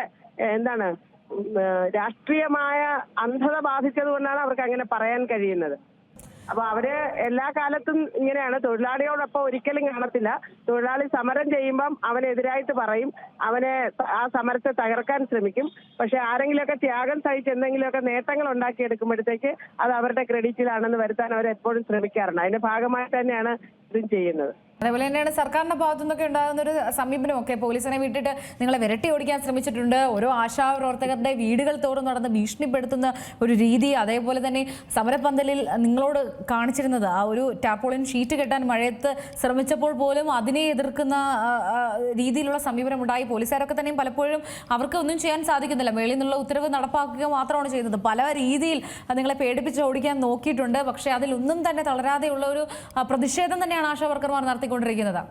എന്താണ് രാഷ്ട്രീയമായ അന്ധത ബാധിച്ചത് കൊണ്ടാണ് അവർക്ക് അങ്ങനെ പറയാൻ കഴിയുന്നത്. അപ്പൊ അവർ എല്ലാ കാലത്തും ഇങ്ങനെയാണ്. തൊഴിലാളിയോടൊപ്പം ഒരിക്കലും കാണത്തില്ല. തൊഴിലാളി സമരം ചെയ്യുമ്പം അവനെതിരായിട്ട് പറയും. അവനെ ആ സമരത്തെ തകർക്കാൻ ശ്രമിക്കും. പക്ഷെ ആരെങ്കിലുമൊക്കെ ത്യാഗം സഹിച്ച് എന്തെങ്കിലുമൊക്കെ നേട്ടങ്ങൾ ഉണ്ടാക്കിയെടുക്കുമ്പോഴത്തേക്ക് അത് അവരുടെ ക്രെഡിറ്റിലാണെന്ന് വരുത്താൻ അവർ എപ്പോഴും ശ്രമിക്കാറുണ്ട്. അതിന്റെ ഭാഗമായിട്ട് തന്നെയാണ് ഇതും ചെയ്യുന്നത്. അതേപോലെ തന്നെയാണ് സർക്കാരിന്റെ ഭാഗത്തു നിന്നൊക്കെ ഉണ്ടാകുന്ന ഒരു സമീപനമൊക്കെ. പോലീസിനെ വിട്ടിട്ട് നിങ്ങളെ വിരട്ടി ഓടിക്കാൻ ശ്രമിച്ചിട്ടുണ്ട്. ഓരോ ആശാപ്രവർത്തകരുടെ വീടുകൾ തോറും നടന്ന് ഭീഷണിപ്പെടുത്തുന്ന ഒരു രീതി. അതേപോലെ തന്നെ സമരപ്പന്തലിൽ നിങ്ങളോട് കാണിച്ചിരുന്നത് ആ ഒരു ടാപ്പോളിൻ ഷീറ്റ് കെട്ടാൻ മഴയത്ത് ശ്രമിച്ചപ്പോൾ പോലും അതിനെ എതിർക്കുന്ന രീതിയിലുള്ള സമീപനം ഉണ്ടായി പോലീസുകാരൊക്കെ തന്നെയും പലപ്പോഴും അവർക്ക് ഒന്നും ചെയ്യാൻ സാധിക്കുന്നില്ല. മേളിൽ നിന്നുള്ള ഉത്തരവ് നടപ്പാക്കുക മാത്രമാണ് ചെയ്യുന്നത് പല രീതിയിൽ നിങ്ങളെ പേടിപ്പിച്ച് ഓടിക്കാൻ നോക്കിയിട്ടുണ്ട്. പക്ഷേ അതിലൊന്നും തന്നെ തളരാതെയുള്ള ഒരു പ്രതിഷേധം തന്നെയാണ് ആശാ വർക്കർമാർ നടത്തിക്കൊണ്ടിരിക്കുന്നത്.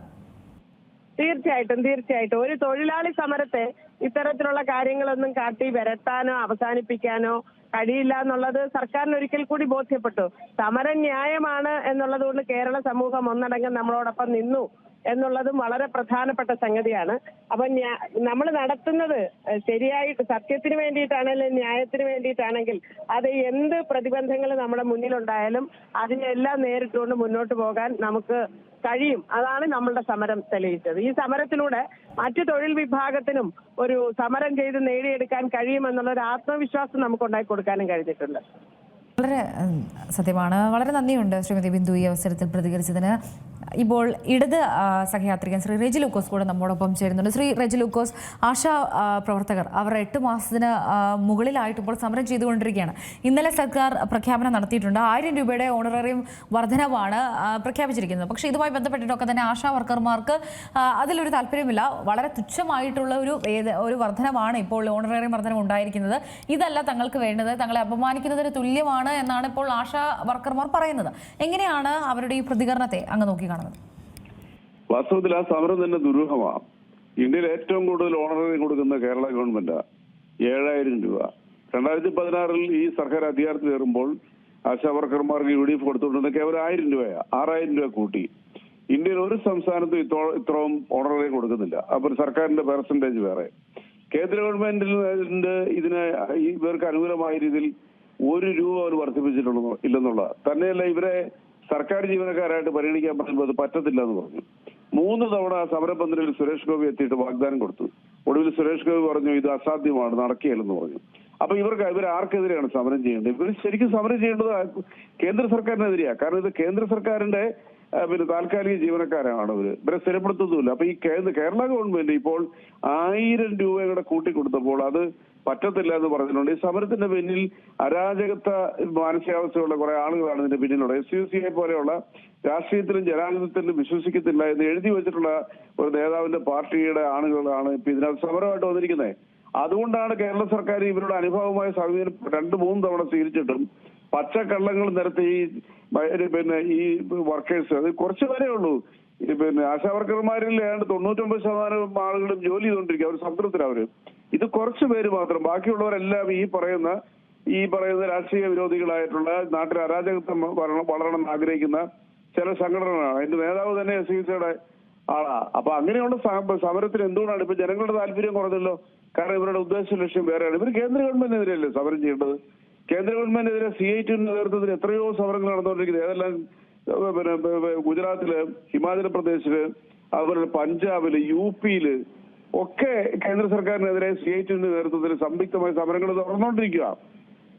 തീർച്ചയായിട്ടും തീർച്ചയായിട്ടും. ഒരു തൊഴിലാളി സമരത്തെ ഇത്തരത്തിലുള്ള കാര്യങ്ങളൊന്നും കാട്ടി വരത്താനോ അവസാനിപ്പിക്കാനോ കഴിയില്ല എന്നുള്ളത് സർക്കാരിന് ഒരിക്കൽ കൂടി ബോധ്യപ്പെട്ടു. സമരം ന്യായമാണ് എന്നുള്ളത് കൊണ്ട് കേരള സമൂഹം ഒന്നടങ്കം നമ്മളോടൊപ്പം നിന്നു. എന്നുള്ളതും വളരെ പ്രധാനപ്പെട്ട സംഗതിയാണ്. അപ്പൊ നമ്മൾ നടത്തുന്നത് ശരിയായിട്ട് സത്യത്തിന് വേണ്ടിയിട്ടാണെങ്കിലും ന്യായത്തിന് വേണ്ടിയിട്ടാണെങ്കിൽ അത് എന്ത് പ്രതിബന്ധങ്ങൾ നമ്മുടെ മുന്നിലുണ്ടായാലും അതിനെല്ലാം നേരിട്ടുകൊണ്ട് മുന്നോട്ട് പോകാൻ നമുക്ക് കഴിയും. അതാണ് നമ്മളുടെ സമരം തെളിയിച്ചത്. ഈ സമരത്തിലൂടെ മറ്റു തൊഴിൽ വിഭാഗത്തിനും ഒരു സമരം ചെയ്ത് നേടിയെടുക്കാൻ കഴിയുമെന്നുള്ള ഒരു ആത്മവിശ്വാസം നമുക്ക് ഉണ്ടാക്കി കൊടുക്കാനും കഴിഞ്ഞിട്ടുണ്ട്. വളരെ സത്യമാണ്. വളരെ നന്ദിയുണ്ട് ശ്രീമതി ബിന്ദു ഈ അവസരത്തിൽ പ്രതികരിച്ചതിന്. ഇപ്പോൾ ഇടത് സഹയാത്രികൻ ശ്രീ റെജി ലൂക്കോസ് കൂടെ നമ്മോടൊപ്പം ചേരുന്നുണ്ട്. ശ്രീ റെജി ലൂക്കോസ് ആശാ പ്രവർത്തകർ അവർ എട്ട് മാസത്തിന് മുകളിലായിട്ട് ഇപ്പോൾ സമരം ചെയ്തുകൊണ്ടിരിക്കുകയാണ്. ഇന്നലെ സർക്കാർ പ്രഖ്യാപനം നടത്തിയിട്ടുണ്ട്. ആയിരം രൂപയുടെ ഓണറേറിയം വർധനവാണ് പ്രഖ്യാപിച്ചിരിക്കുന്നത്. പക്ഷേ ഇതുമായി ബന്ധപ്പെട്ടിട്ടൊക്കെ തന്നെ ആശാ വർക്കർമാർക്ക് അതിലൊരു താല്പര്യമില്ല. വളരെ തുച്ഛമായിട്ടുള്ള ഒരു ഒരു വർധനമാണ് ഇപ്പോൾ ഓണറേറിയം വർധനം ഉണ്ടായിരിക്കുന്നത്. ഇതല്ല തങ്ങൾക്ക് വേണ്ടത്. തങ്ങളെ അപമാനിക്കുന്നതിന് തുല്യമാണ് എന്നാണ് ഇപ്പോൾ ആശാ വർക്കർമാർ പറയുന്നത്. എങ്ങനെയാണ് അവരുടെ ഈ പ്രതികരണത്തെ അങ്ങ് നോക്കിക്കാണുന്നത്? വാസ്തവത്തിൽ ആ സമരം തന്നെ ദുരൂഹമാണ്. ഇന്ത്യയിൽ ഏറ്റവും കൂടുതൽ ഓണററി കൊടുക്കുന്ന കേരള ഗവൺമെന്റ് ഏഴായിരം രൂപ. രണ്ടായിരത്തി പതിനാറിൽ ഈ സർക്കാർ അധികാരത്തിൽ കയറുമ്പോൾ ആശാ വർക്കർമാർക്ക് യു ഡി എഫ് കൊടുത്തുകൊണ്ടിരുന്ന കേവലം ആയിരം രൂപയാ. ആറായിരം രൂപ കൂട്ടി. ഇന്ത്യയിൽ ഒരു സംസ്ഥാനത്തും ഇത്രോ ഇത്രയും ഓണററി കൊടുക്കുന്നില്ല. അപ്പൊ സർക്കാരിന്റെ പെർസെന്റേജ് വേറെ. കേന്ദ്ര ഗവൺമെന്റിന്റെ ഇതിന് ഇവർക്ക് അനുകൂലമായ രീതിയിൽ ഒരു രൂപ അവർ വർദ്ധിപ്പിച്ചിട്ടുള്ളൂ ഇല്ലെന്നുള്ള. തന്നെയല്ല ഇവരെ സർക്കാർ ജീവനക്കാരായിട്ട് പരിഗണിക്കാൻ പറയുമ്പോൾ അത് പറ്റത്തില്ല എന്ന് പറഞ്ഞു. മൂന്ന് തവണ സമരപന്തലിൽ സുരേഷ് ഗോപി എത്തിയിട്ട് വാഗ്ദാനം കൊടുത്തു. ഒടുവിൽ സുരേഷ് ഗോപി പറഞ്ഞു ഇത് അസാധ്യമാണ് നടക്കുകയില്ലെന്ന് പറഞ്ഞു. അപ്പൊ ഇവർക്ക് ഇവർ ആർക്കെതിരെയാണ് സമരം ചെയ്യേണ്ടത്? ഇവർ ശരിക്കും സമരം ചെയ്യേണ്ടത് കേന്ദ്ര സർക്കാരിനെതിരെയാണ് കാരണം ഇത് കേന്ദ്ര സർക്കാരിന്റെ പിന്നെ താൽക്കാലിക ജീവനക്കാരാണ് അവർ ഇവരെ സ്ഥിരപ്പെടുത്തുന്നില്ല അപ്പൊ ഈ കേരള ഗവൺമെന്റ് ഇപ്പോൾ ആയിരം രൂപയുടെ കൂടെ കൂട്ടിക്കൊടുത്തപ്പോൾ അത് പറ്റത്തില്ല എന്ന് പറഞ്ഞിട്ടുണ്ട്. ഈ സമരത്തിന്റെ പിന്നിൽ അരാജകത്വ മാനസികാവസ്ഥയുള്ള കുറെ ആളുകളാണ് ഇതിന്റെ പിന്നിലുള്ളത്. എസ് യു സി സിയെ പോലെയുള്ള രാഷ്ട്രീയത്തിലും ജനാധിപത്യത്തിലും വിശ്വസിക്കത്തില്ല എന്ന് എഴുതി വെച്ചിട്ടുള്ള ഒരു നേതാവിന്റെ പാർട്ടിയുടെ ആളുകളാണ് ഇപ്പൊ ഇതിനകത്ത് സമരമായിട്ട് വന്നിരിക്കുന്നത്. അതുകൊണ്ടാണ് കേരള സർക്കാർ ഇവരുടെ അനുഭവമായ സമീപനം രണ്ടു മൂന്ന് തവണ സ്വീകരിച്ചിട്ടും പച്ചക്കള്ളങ്ങൾ നിരത്തി ഈ പിന്നെ ഈ വർക്കേഴ്സ് അത് കുറച്ചു പേരേ ഉള്ളൂ. പിന്നെ ആശാ വർക്കർമാരിൽ ഏതാണ്ട് തൊണ്ണൂറ്റൊമ്പത് ശതമാനം ആളുകളും ജോലി ചെയ്തുകൊണ്ടിരിക്കുക. അവർ അവർ. ഇത് കുറച്ചു പേര് മാത്രം. ബാക്കിയുള്ളവരെല്ലാം ഈ പറയുന്ന ഈ പറയുന്ന രാഷ്ട്രീയ വിരോധികളായിട്ടുള്ള നാട്ടിൽ അരാജകത്വം വളരണം എന്ന് ആഗ്രഹിക്കുന്ന ചില സംഘടനകളാണ്. അതിന്റെ നേതാവ് തന്നെ എസ് സിയുടെ ആളാ. അപ്പൊ അങ്ങനെയുള്ള സമരത്തിന് എന്തുകൊണ്ടാണ്? ഇപ്പൊ ജനങ്ങളുടെ താല്പര്യം കുറഞ്ഞല്ലോ. കാരണം ഇവരുടെ ഉദ്ദേശ ലക്ഷ്യം വേറെയാണ്. ഇവർ കേന്ദ്ര ഗവൺമെന്റിനെതിരെയല്ലേ സമരം ചെയ്യേണ്ടത്? കേന്ദ്ര ഗവൺമെന്റിനെതിരെ സി ഐ ടിയുടെ നേതൃത്വത്തിൽ എത്രയോ സമരങ്ങൾ നടന്നുകൊണ്ടിരിക്കുന്നത് ഏതെല്ലാം പിന്നെ ഗുജറാത്തിൽ ഹിമാചൽ പ്രദേശിൽ അതുപോലെ പഞ്ചാബിൽ യു പിയിൽ ഒക്കെ കേന്ദ്ര സർക്കാരിനെതിരെ സി ഐ ടി നേതൃത്വത്തിൽ സംയുക്തമായ സമരങ്ങൾ നടന്നുകൊണ്ടിരിക്കുക.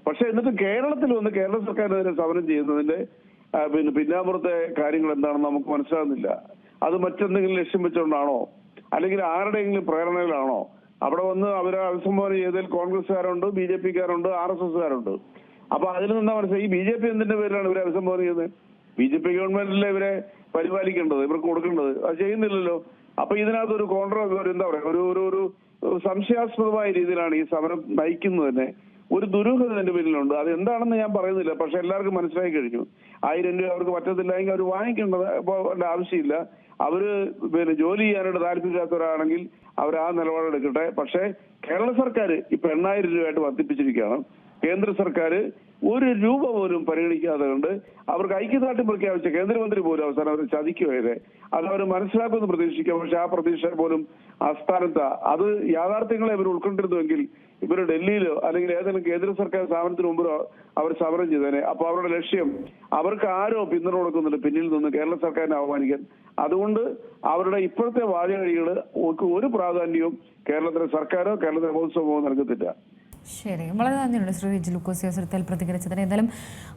പക്ഷെ എന്നിട്ട് കേരളത്തിൽ വന്ന് കേരള സർക്കാരിനെതിരെ സമരം ചെയ്യുന്നതിന്റെ പിന്നെ പിന്നാമ്പുറത്തെ കാര്യങ്ങൾ എന്താണെന്ന് നമുക്ക് മനസ്സിലാകുന്നില്ല. അത് മറ്റെന്തെങ്കിലും ലക്ഷ്യം വെച്ചുകൊണ്ടാണോ? അല്ലെങ്കിൽ ആരുടെയെങ്കിലും പ്രേരണയിലാണോ? അവിടെ വന്ന് അവരെ അഭിസംബോധന ചെയ്തതിൽ കോൺഗ്രസ്സുകാരുണ്ട് ബി ജെ പിക്കാരുണ്ട് ആർ എസ് എസ്സുകാരുണ്ട്. അപ്പൊ അതിൽ നിന്നാ മനസ്സിലായി? ഈ ബി ജെ പി എന്തിന്റെ പേരിലാണ് ഇവരെ അഭിസംബോധന ചെയ്യുന്നത്? ബി ജെ പി ഗവൺമെന്റിലെ ഇവരെ പരിപാലിക്കേണ്ടത് ഇവർക്ക് കൊടുക്കേണ്ടത്? അത് ചെയ്യുന്നില്ലല്ലോ. അപ്പൊ ഇതിനകത്ത് ഒരു കോൺട്രോ ഒരു എന്താ പറയാ ഒരു ഒരു ഒരു സംശയാസ്പദമായ രീതിയിലാണ് ഈ സമരം നയിക്കുന്നത് തന്നെ ഒരു ദുരൂഹത എന്റെ പിന്നിലുണ്ട്. അത് എന്താണെന്ന് ഞാൻ പറയുന്നില്ല പക്ഷെ എല്ലാവർക്കും മനസ്സിലായി കഴിഞ്ഞു. ആയിരം രൂപ അവർക്ക് പറ്റത്തില്ല എങ്കിൽ അവർ വാങ്ങിക്കേണ്ടത് ആവശ്യമില്ല. അവർ പിന്നെ ജോലി ചെയ്യാനായിട്ട് താല്പര്യമില്ലാത്തവരാണെങ്കിൽ അവർ ആ നിലപാടെടുക്കട്ടെ. പക്ഷേ കേരള സർക്കാർ ഇപ്പൊ എണ്ണായിരം രൂപയായിട്ട് വർദ്ധിപ്പിച്ചിരിക്കുകയാണ്. കേന്ദ്ര സർക്കാർ ഒരു രൂപ പോലും പരിഗണിക്കാതെ കൊണ്ട് അവർക്ക് ഐക്യദാർഢ്യം പ്രഖ്യാപിച്ച കേന്ദ്രമന്ത്രി പോലും അവസാനം അവരെ ചതിക്കുവരെ അത് അവർ മനസ്സിലാക്കുമെന്ന് പ്രതീക്ഷിക്കാം. പക്ഷെ ആ പ്രതീക്ഷ പോലും അസ്ഥാനത്ത അത് യാഥാർത്ഥ്യങ്ങളെ ഇവർ ഉൾക്കൊണ്ടിരുന്നുവെങ്കിൽ ഇവർ ഡൽഹിയിലോ അല്ലെങ്കിൽ ഏതെങ്കിലും കേന്ദ്ര സർക്കാർ സ്ഥാപനത്തിന് മുമ്പിലോ അവർ സമരം ചെയ്തേനെ. അപ്പൊ അവരുടെ ലക്ഷ്യം അവർക്ക് ആരോ പിന്തുണ കൊടുക്കുന്നുണ്ട്. പിന്നിൽ നിന്ന് കേരള സർക്കാരിനെ അവമാനിക്കാൻ അതുകൊണ്ട് അവരുടെ ഇപ്പോഴത്തെ വാചകടികൾ ഒരു പ്രാധാന്യവും കേരളത്തിലെ സർക്കാരോ കേരളത്തിലെ പൊതുസമൂഹമോ നൽകത്തില്ല. ശരി. വളരെ നന്ദിയുണ്ട് ശ്രീ വിജി ലൂക്കോസ് ഈ അവസരത്തിൽ പ്രതികരിച്ചതിന്. എന്തായാലും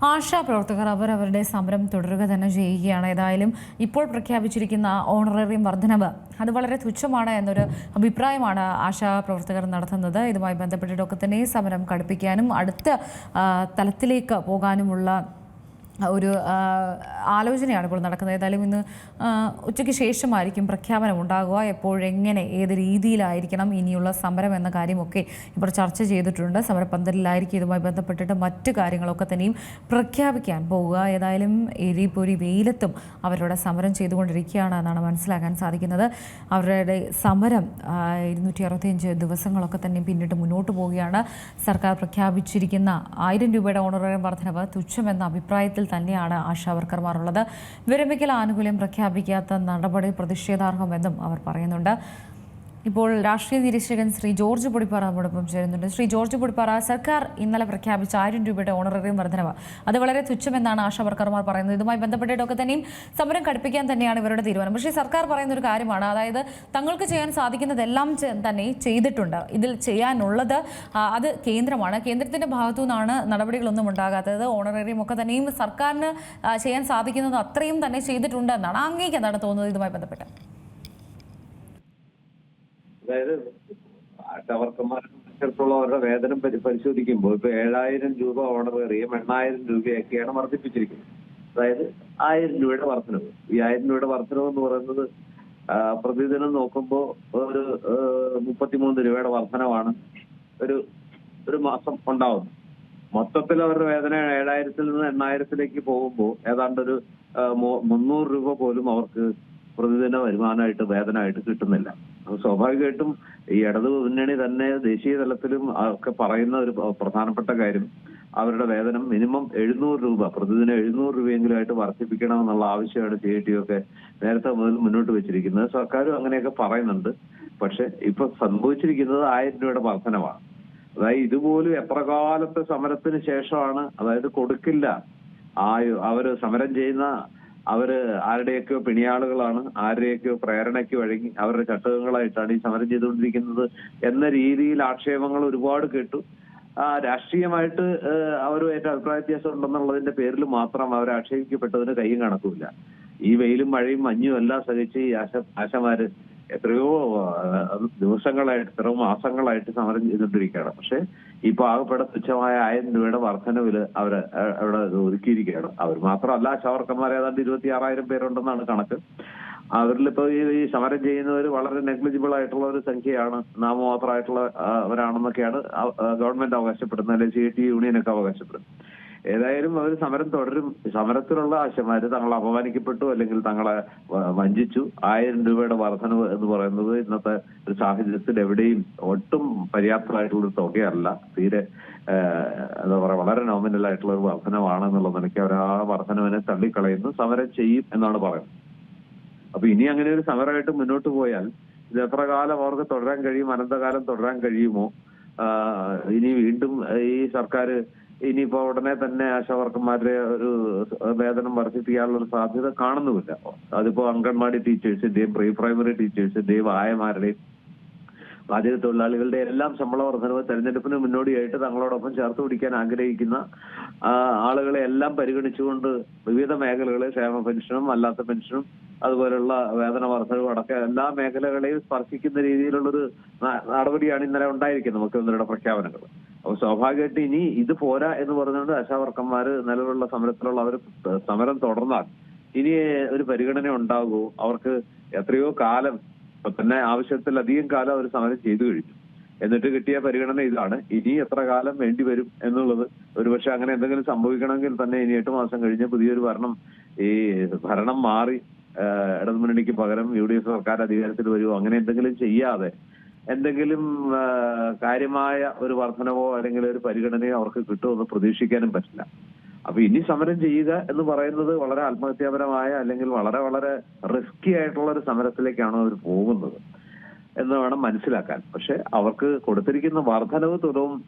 ആശാ പ്രവർത്തകർ അവർ അവരുടെ സമരം തുടരുക തന്നെ ചെയ്യുകയാണ്. ഏതായാലും ഇപ്പോൾ പ്രഖ്യാപിച്ചിരിക്കുന്ന ഓണറേറിയം വർധനവ് അത് വളരെ തുച്ഛമാണ് എന്നൊരു അഭിപ്രായമാണ് ആശാ പ്രവർത്തകർ നടത്തുന്നത്. ഇതുമായി ബന്ധപ്പെട്ടിട്ടൊക്കെ തന്നെ സമരം കടുപ്പിക്കാനും അടുത്ത തലത്തിലേക്ക് പോകാനുമുള്ള ഒരു ആലോചനയാണ് ഇപ്പോൾ നടക്കുന്നത്. ഏതായാലും ഇന്ന് ഉച്ചയ്ക്ക് ശേഷമായിരിക്കും പ്രഖ്യാപനം ഉണ്ടാകുക. എപ്പോഴെങ്ങനെ ഏത് രീതിയിലായിരിക്കണം ഇനിയുള്ള സമരം എന്ന കാര്യമൊക്കെ ഇപ്പോൾ ചർച്ച ചെയ്തിട്ടുണ്ട്. സമരപന്തലിലായിരിക്കും ഇതുമായി ബന്ധപ്പെട്ടിട്ട് മറ്റു കാര്യങ്ങളൊക്കെ തന്നെയും പ്രഖ്യാപിക്കാൻ പോവുക ഏതായാലും എരിപൊരി വെയിലത്തും അവരുടെ സമരം ചെയ്തുകൊണ്ടിരിക്കുകയാണ് എന്നാണ് മനസ്സിലാക്കാൻ സാധിക്കുന്നത്. അവരുടെ സമരം ഇരുന്നൂറ്റി അറുപത്തിയഞ്ച് ദിവസങ്ങളൊക്കെ തന്നെ പിന്നിട്ട് മുന്നോട്ട് പോവുകയാണ്. സർക്കാർ പ്രഖ്യാപിച്ചിരിക്കുന്ന ആയിരം രൂപയുടെ ഓണറേറിയം വർധനവ് തുച്ഛമെന്ന അഭിപ്രായത്തിൽ തന്നെയാണ് ആശാ ഉള്ളത് വിരമിക്കൽ ആനുകൂല്യം പ്രഖ്യാപിക്കാത്ത നടപടി പ്രതിഷേധാർഹമെന്നും അവർ പറയുന്നുണ്ട്. ഇപ്പോൾ രാഷ്ട്രീയ നിരീക്ഷകൻ ശ്രീ ജോർജ് പൊടിപ്പാറ നമ്മോടൊപ്പം ചേരുന്നുണ്ട്. ശ്രീ ജോർജ് പൊടിപ്പാറ സർക്കാർ ഇന്നലെ പ്രഖ്യാപിച്ച ആയിരം രൂപയുടെ ഓണറേറിയം വർധനവ്. അത് വളരെ തുച്ഛമെന്നാണ് ആശാ വർക്കർമാർ പറയുന്നത്. ഇതുമായി ബന്ധപ്പെട്ടിട്ടൊക്കെ തന്നെയും സമരം കടുപ്പിക്കാൻ തന്നെയാണ് ഇവരുടെ തീരുമാനം. പക്ഷേ സർക്കാർ പറയുന്ന ഒരു കാര്യമാണ്. അതായത് തങ്ങൾക്ക് ചെയ്യാൻ സാധിക്കുന്നതെല്ലാം തന്നെ ചെയ്തിട്ടുണ്ട്. ഇതിൽ ചെയ്യാനുള്ളത് അത് കേന്ദ്രമാണ്. കേന്ദ്രത്തിന്റെ ഭാഗത്തു നിന്നാണ് നടപടികളൊന്നും ഉണ്ടാകാത്തത്. ഓണറേറിയം ഒക്കെ തന്നെയും സർക്കാരിന് ചെയ്യാൻ സാധിക്കുന്നത് അത്രയും തന്നെ ചെയ്തിട്ടുണ്ട് എന്നാണ് അങ്ങേക്ക് എന്താണ് തോന്നുന്നത് ഇതുമായി ബന്ധപ്പെട്ട്? അതായത് ആശാവർക്കന്മാരെ സംബന്ധിച്ചിടത്തോളം അവരുടെ വേതനം പരി പരിശോധിക്കുമ്പോൾ ഇപ്പൊ ഏഴായിരം രൂപ ഓണറേറിയം എണ്ണായിരം രൂപയൊക്കെയാണ് വർദ്ധിപ്പിച്ചിരിക്കുന്നത്. അതായത് ആയിരം രൂപയുടെ വർധനവ്. ഈ ആയിരം രൂപയുടെ വർധനവ് എന്ന് പറയുന്നത് പ്രതിദിനം നോക്കുമ്പോൾ ഒരു മുപ്പത്തിമൂന്ന് രൂപയുടെ വർധനവാണ് ഒരു ഒരു മാസം ഉണ്ടാവുന്നത്. മൊത്തത്തിൽ അവരുടെ വേതന ഏഴായിരത്തിൽ നിന്ന് എണ്ണായിരത്തിലേക്ക് പോകുമ്പോൾ ഏതാണ്ട് ഒരു മുന്നൂറ് രൂപ പോലും അവർക്ക് പ്രതിദിന വരുമാനമായിട്ട് വേതനമായിട്ട് കിട്ടുന്നില്ല. സ്വാഭാവികമായിട്ടും ഈ ഇടതു മുന്നണി തന്നെ ദേശീയ തലത്തിലും ഒക്കെ പറയുന്ന ഒരു പ്രധാനപ്പെട്ട കാര്യം അവരുടെ വേതനം മിനിമം എഴുന്നൂറ് രൂപ പ്രതിദിനം എഴുന്നൂറ് രൂപയെങ്കിലും ആയിട്ട് വർദ്ധിപ്പിക്കണം എന്നുള്ള ആവശ്യമാണ് സി ഐ ടി ഒക്കെ നേരത്തെ മുതൽ മുന്നോട്ട് വെച്ചിരിക്കുന്നത്. സർക്കാരും അങ്ങനെയൊക്കെ പറയുന്നുണ്ട്. പക്ഷെ ഇപ്പൊ സംഭവിച്ചിരിക്കുന്നത് ആയിരം രൂപയുടെ വർധനമാണ് അതായത് ഇതുപോലും എത്ര കാലത്തെ സമരത്തിന് ശേഷമാണ് അതായത് കൊടുക്കില്ല. ആ അവർ സമരം ചെയ്യുന്ന അവർ ആരുടെയൊക്കെയോ പിണിയാളുകളാണ് ആരുടെയൊക്കെയോ പ്രേരണയ്ക്ക് വഴങ്ങി അവരുടെ ചട്ടകങ്ങളായിട്ടാണ് ഈ സമരം ചെയ്തുകൊണ്ടിരിക്കുന്നത് എന്ന രീതിയിൽ ആക്ഷേപങ്ങൾ ഒരുപാട് കേട്ടു. രാഷ്ട്രീയമായിട്ട് അവരുമായിട്ട് അഭിപ്രായ വ്യത്യാസം ഉണ്ടെന്നുള്ളതിന്റെ പേരിൽ മാത്രം അവർ ആക്ഷേപിക്കപ്പെട്ടതിന് കൈയും കണക്കുമില്ല. ഈ വെയിലും മഴയും മഞ്ഞും എല്ലാം സഹിച്ച് ഈ ആശ ആശമാര് എത്രയോ ദിവസങ്ങളായിട്ട് എത്രയോ മാസങ്ങളായിട്ട് സമരം ചെയ്തുകൊണ്ടിരിക്കുകയാണ്. പക്ഷെ ഇപ്പൊ ആകെപ്പെടെ തുച്ഛമായ ആയിരം രൂപയുടെ വർധനവിൽ അവർ അവിടെ ഒതുക്കിയിരിക്കുകയാണ്. അവർ മാത്രമല്ല ചവർക്കന്മാർ ഏതാണ്ട് ഇരുപത്തി ആറായിരം പേരുണ്ടെന്നാണ് കണക്ക്. അവരിലിപ്പോ ഈ സമരം ചെയ്യുന്നവർ വളരെ നെഗ്ലിജിബിൾ ആയിട്ടുള്ള ഒരു സംഖ്യയാണ്. നാമമാത്രമായിട്ടുള്ള അവരാണെന്നൊക്കെയാണ് ഗവൺമെന്റ് അവകാശപ്പെടുന്നത്. അല്ലെങ്കിൽ സി ടി യൂണിയനൊക്കെ അവകാശപ്പെടുന്നത്. ഏതായാലും അവർ സമരം തുടരും. സമരത്തിലുള്ള ആശമാര് തങ്ങളെ അപമാനിക്കപ്പെട്ടു അല്ലെങ്കിൽ തങ്ങളെ വഞ്ചിച്ചു. ആയിരം രൂപയുടെ വർധനവ് എന്ന് പറയുന്നത് ഇന്നത്തെ ഒരു സാഹചര്യത്തിൽ എവിടെയും ഒട്ടും പര്യാപ്തമായിട്ടുള്ള തുകയല്ല. തീരെ എന്താ പറയാ വളരെ നോമിനൽ ആയിട്ടുള്ള ഒരു വർധനവാണ് എന്നുള്ള നിലയ്ക്ക് അവർ ആ വർധനവിനെ തള്ളിക്കളയുന്നു. സമരം ചെയ്യും എന്നാണ് പറയുന്നത്. അപ്പൊ ഇനി അങ്ങനെ ഒരു സമരമായിട്ട് മുന്നോട്ട് പോയാൽ ഇത് എത്ര കാലം അവർക്ക് തുടരാൻ കഴിയും? അനന്തകാലം തുടരാൻ കഴിയുമോ? ഇനി വീണ്ടും ഈ സർക്കാർ ഇനിയിപ്പോ ഉടനെ തന്നെ ആശാവർക്കന്മാരുടെ ഒരു വേതനം വർദ്ധിപ്പിക്കാനുള്ള ഒരു സാധ്യത കാണുന്നുമില്ല. അതിപ്പോ അംഗൻവാടി ടീച്ചേഴ്സിന്റെയും പ്രീ പ്രൈമറി ടീച്ചേഴ്സിന്റെയും ആയമാരുടെയും പാചക തൊഴിലാളികളുടെ എല്ലാം ശമ്പള വർധനവ് തെരഞ്ഞെടുപ്പിന് മുന്നോടിയായിട്ട് തങ്ങളോടൊപ്പം ചേർത്ത് പിടിക്കാൻ ആഗ്രഹിക്കുന്ന ആളുകളെ എല്ലാം പരിഗണിച്ചുകൊണ്ട് വിവിധ മേഖലകളെ ക്ഷേമ പെൻഷനും അല്ലാത്ത പെൻഷനും അതുപോലുള്ള വേതന വർധനവും അടക്കം എല്ലാ മേഖലകളെയും സ്പർശിക്കുന്ന രീതിയിലുള്ളൊരു നടപടിയാണ് ഇന്നലെ ഉണ്ടായിരിക്കുന്നത് മുഖ്യമന്ത്രിയുടെ പ്രഖ്യാപനങ്ങൾ. അപ്പൊ സ്വാഭാവികമായിട്ട് ഇനി ഇത് പോരാ എന്ന് പറഞ്ഞുകൊണ്ട് ആശാവർക്കന്മാര് നിലവിലുള്ള സമരത്തിലുള്ള അവർ സമരം തുടർന്നാൽ ഇനി ഒരു പരിഗണന ഉണ്ടാകൂ. അവർക്ക് എത്രയോ കാലം ഇപ്പൊ തന്നെ ആവശ്യത്തിലധികം കാലം അവർ സമരം ചെയ്തു കഴിഞ്ഞു. എന്നിട്ട് കിട്ടിയ പരിഗണന ഇതാണ്. ഇനി എത്ര കാലം വേണ്ടി വരും എന്നുള്ളത് ഒരുപക്ഷെ അങ്ങനെ എന്തെങ്കിലും സംഭവിക്കണമെങ്കിൽ തന്നെ ഇനി എട്ട് മാസം കഴിഞ്ഞ് പുതിയൊരു ഭരണം ഈ ഭരണം മാറി ഇടതുമുന്നണിക്ക് പകരം യു ഡി എഫ് സർക്കാർ അധികാരത്തിൽ വരുമോ അങ്ങനെ എന്തെങ്കിലും ചെയ്യാതെ എന്തെങ്കിലും കാര്യമായ ഒരു വർധനവോ അല്ലെങ്കിൽ ഒരു പരിഗണനയോ അവർക്ക് കിട്ടുമെന്ന് പ്രതീക്ഷിക്കാനും പറ്റില്ല. അപ്പൊ ഇനി സമരം ചെയ്യുക എന്ന് പറയുന്നത് വളരെ ആത്മഹത്യാപരമായ അല്ലെങ്കിൽ വളരെ വളരെ റിസ്കി ആയിട്ടുള്ള ഒരു സമരത്തിലേക്കാണോ അവർ പോകുന്നത് എന്ന് വേണം മനസ്സിലാക്കാൻ. പക്ഷെ അവർക്ക് കൊടുത്തിരിക്കുന്ന വർധനവ് തുലവും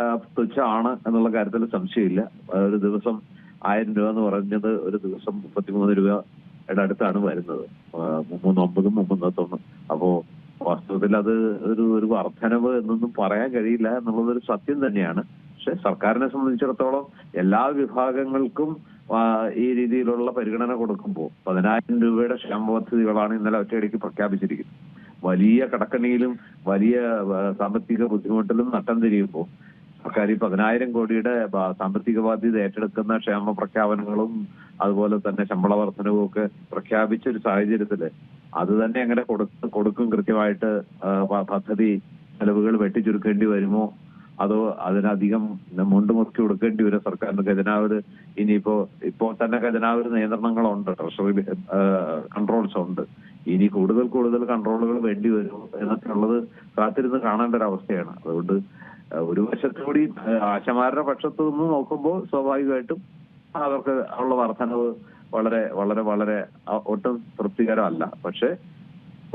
ആ, തുച്ഛമാണ് എന്നുള്ള കാര്യത്തിൽ സംശയമില്ല. ഒരു ദിവസം ആയിരം രൂപ എന്ന് പറഞ്ഞത് ഒരു ദിവസം മുപ്പത്തിമൂന്ന് രൂപയുടെ അടുത്താണ് വരുന്നത്. ആ, മൂന്നൊമ്പതും മുപ്പത്തൊന്നും അപ്പോ വാസ്തവത്തിൽ അത് ഒരു ഒരു വർധനവ് എന്നൊന്നും പറയാൻ കഴിയില്ല എന്നുള്ളത് ഒരു സത്യം തന്നെയാണ്. പക്ഷെ സർക്കാരിനെ സംബന്ധിച്ചിടത്തോളം എല്ലാ വിഭാഗങ്ങൾക്കും ഈ രീതിയിലുള്ള പരിഗണന കൊടുക്കുമ്പോൾ പതിനായിരം രൂപയുടെ ക്ഷേമ പദ്ധതികളാണ് ഇന്നലെ ഒറ്റയടിക്ക് പ്രഖ്യാപിച്ചിരിക്കുന്നത്. വലിയ കടക്കണിയിലും വലിയ സാമ്പത്തിക ബുദ്ധിമുട്ടിലും നട്ടം തിരിയുമ്പോൾ സർക്കാർ ഈ പതിനായിരം കോടിയുടെ സാമ്പത്തിക ബാധ്യത ഏറ്റെടുക്കുന്ന ക്ഷേമ പ്രഖ്യാപനങ്ങളും അതുപോലെ തന്നെ ശമ്പള വർധനവും ഒക്കെ പ്രഖ്യാപിച്ച ഒരു സാഹചര്യത്തിൽ അത് തന്നെ എങ്ങനെ കൊടുക്കും കൊടുക്കും കൃത്യമായിട്ട് പദ്ധതി ചെലവുകൾ വെട്ടിച്ചുരുക്കേണ്ടി വരുമോ? അതോ അതിനധികം മുണ്ട് മുറുക്കി കൊടുക്കേണ്ടി വരും സർക്കാരിന്? ഖജനാവിൽ ഇനിയിപ്പോ ഇപ്പോ തന്നെ ഖജനാവിൽ നിയന്ത്രണങ്ങളുണ്ട്. ട്രഷറി കൺട്രോൾസ് ഉണ്ട് ഇനി കൂടുതൽ കൂടുതൽ കൺട്രോളുകൾ വേണ്ടി വരും എന്നൊക്കെ ഉള്ളത് കാത്തിരുന്ന് കാണേണ്ട ഒരു അവസ്ഥയാണ്. അതുകൊണ്ട് ഒരു വശത്തുകൂടി ആശമാരുടെ പക്ഷത്തു നിന്ന് നോക്കുമ്പോൾ സ്വാഭാവികമായിട്ടും അവർക്ക് ഉള്ള വർധനവ് വളരെ വളരെ വളരെ ഒട്ടും തൃപ്തികരമല്ല. പക്ഷെ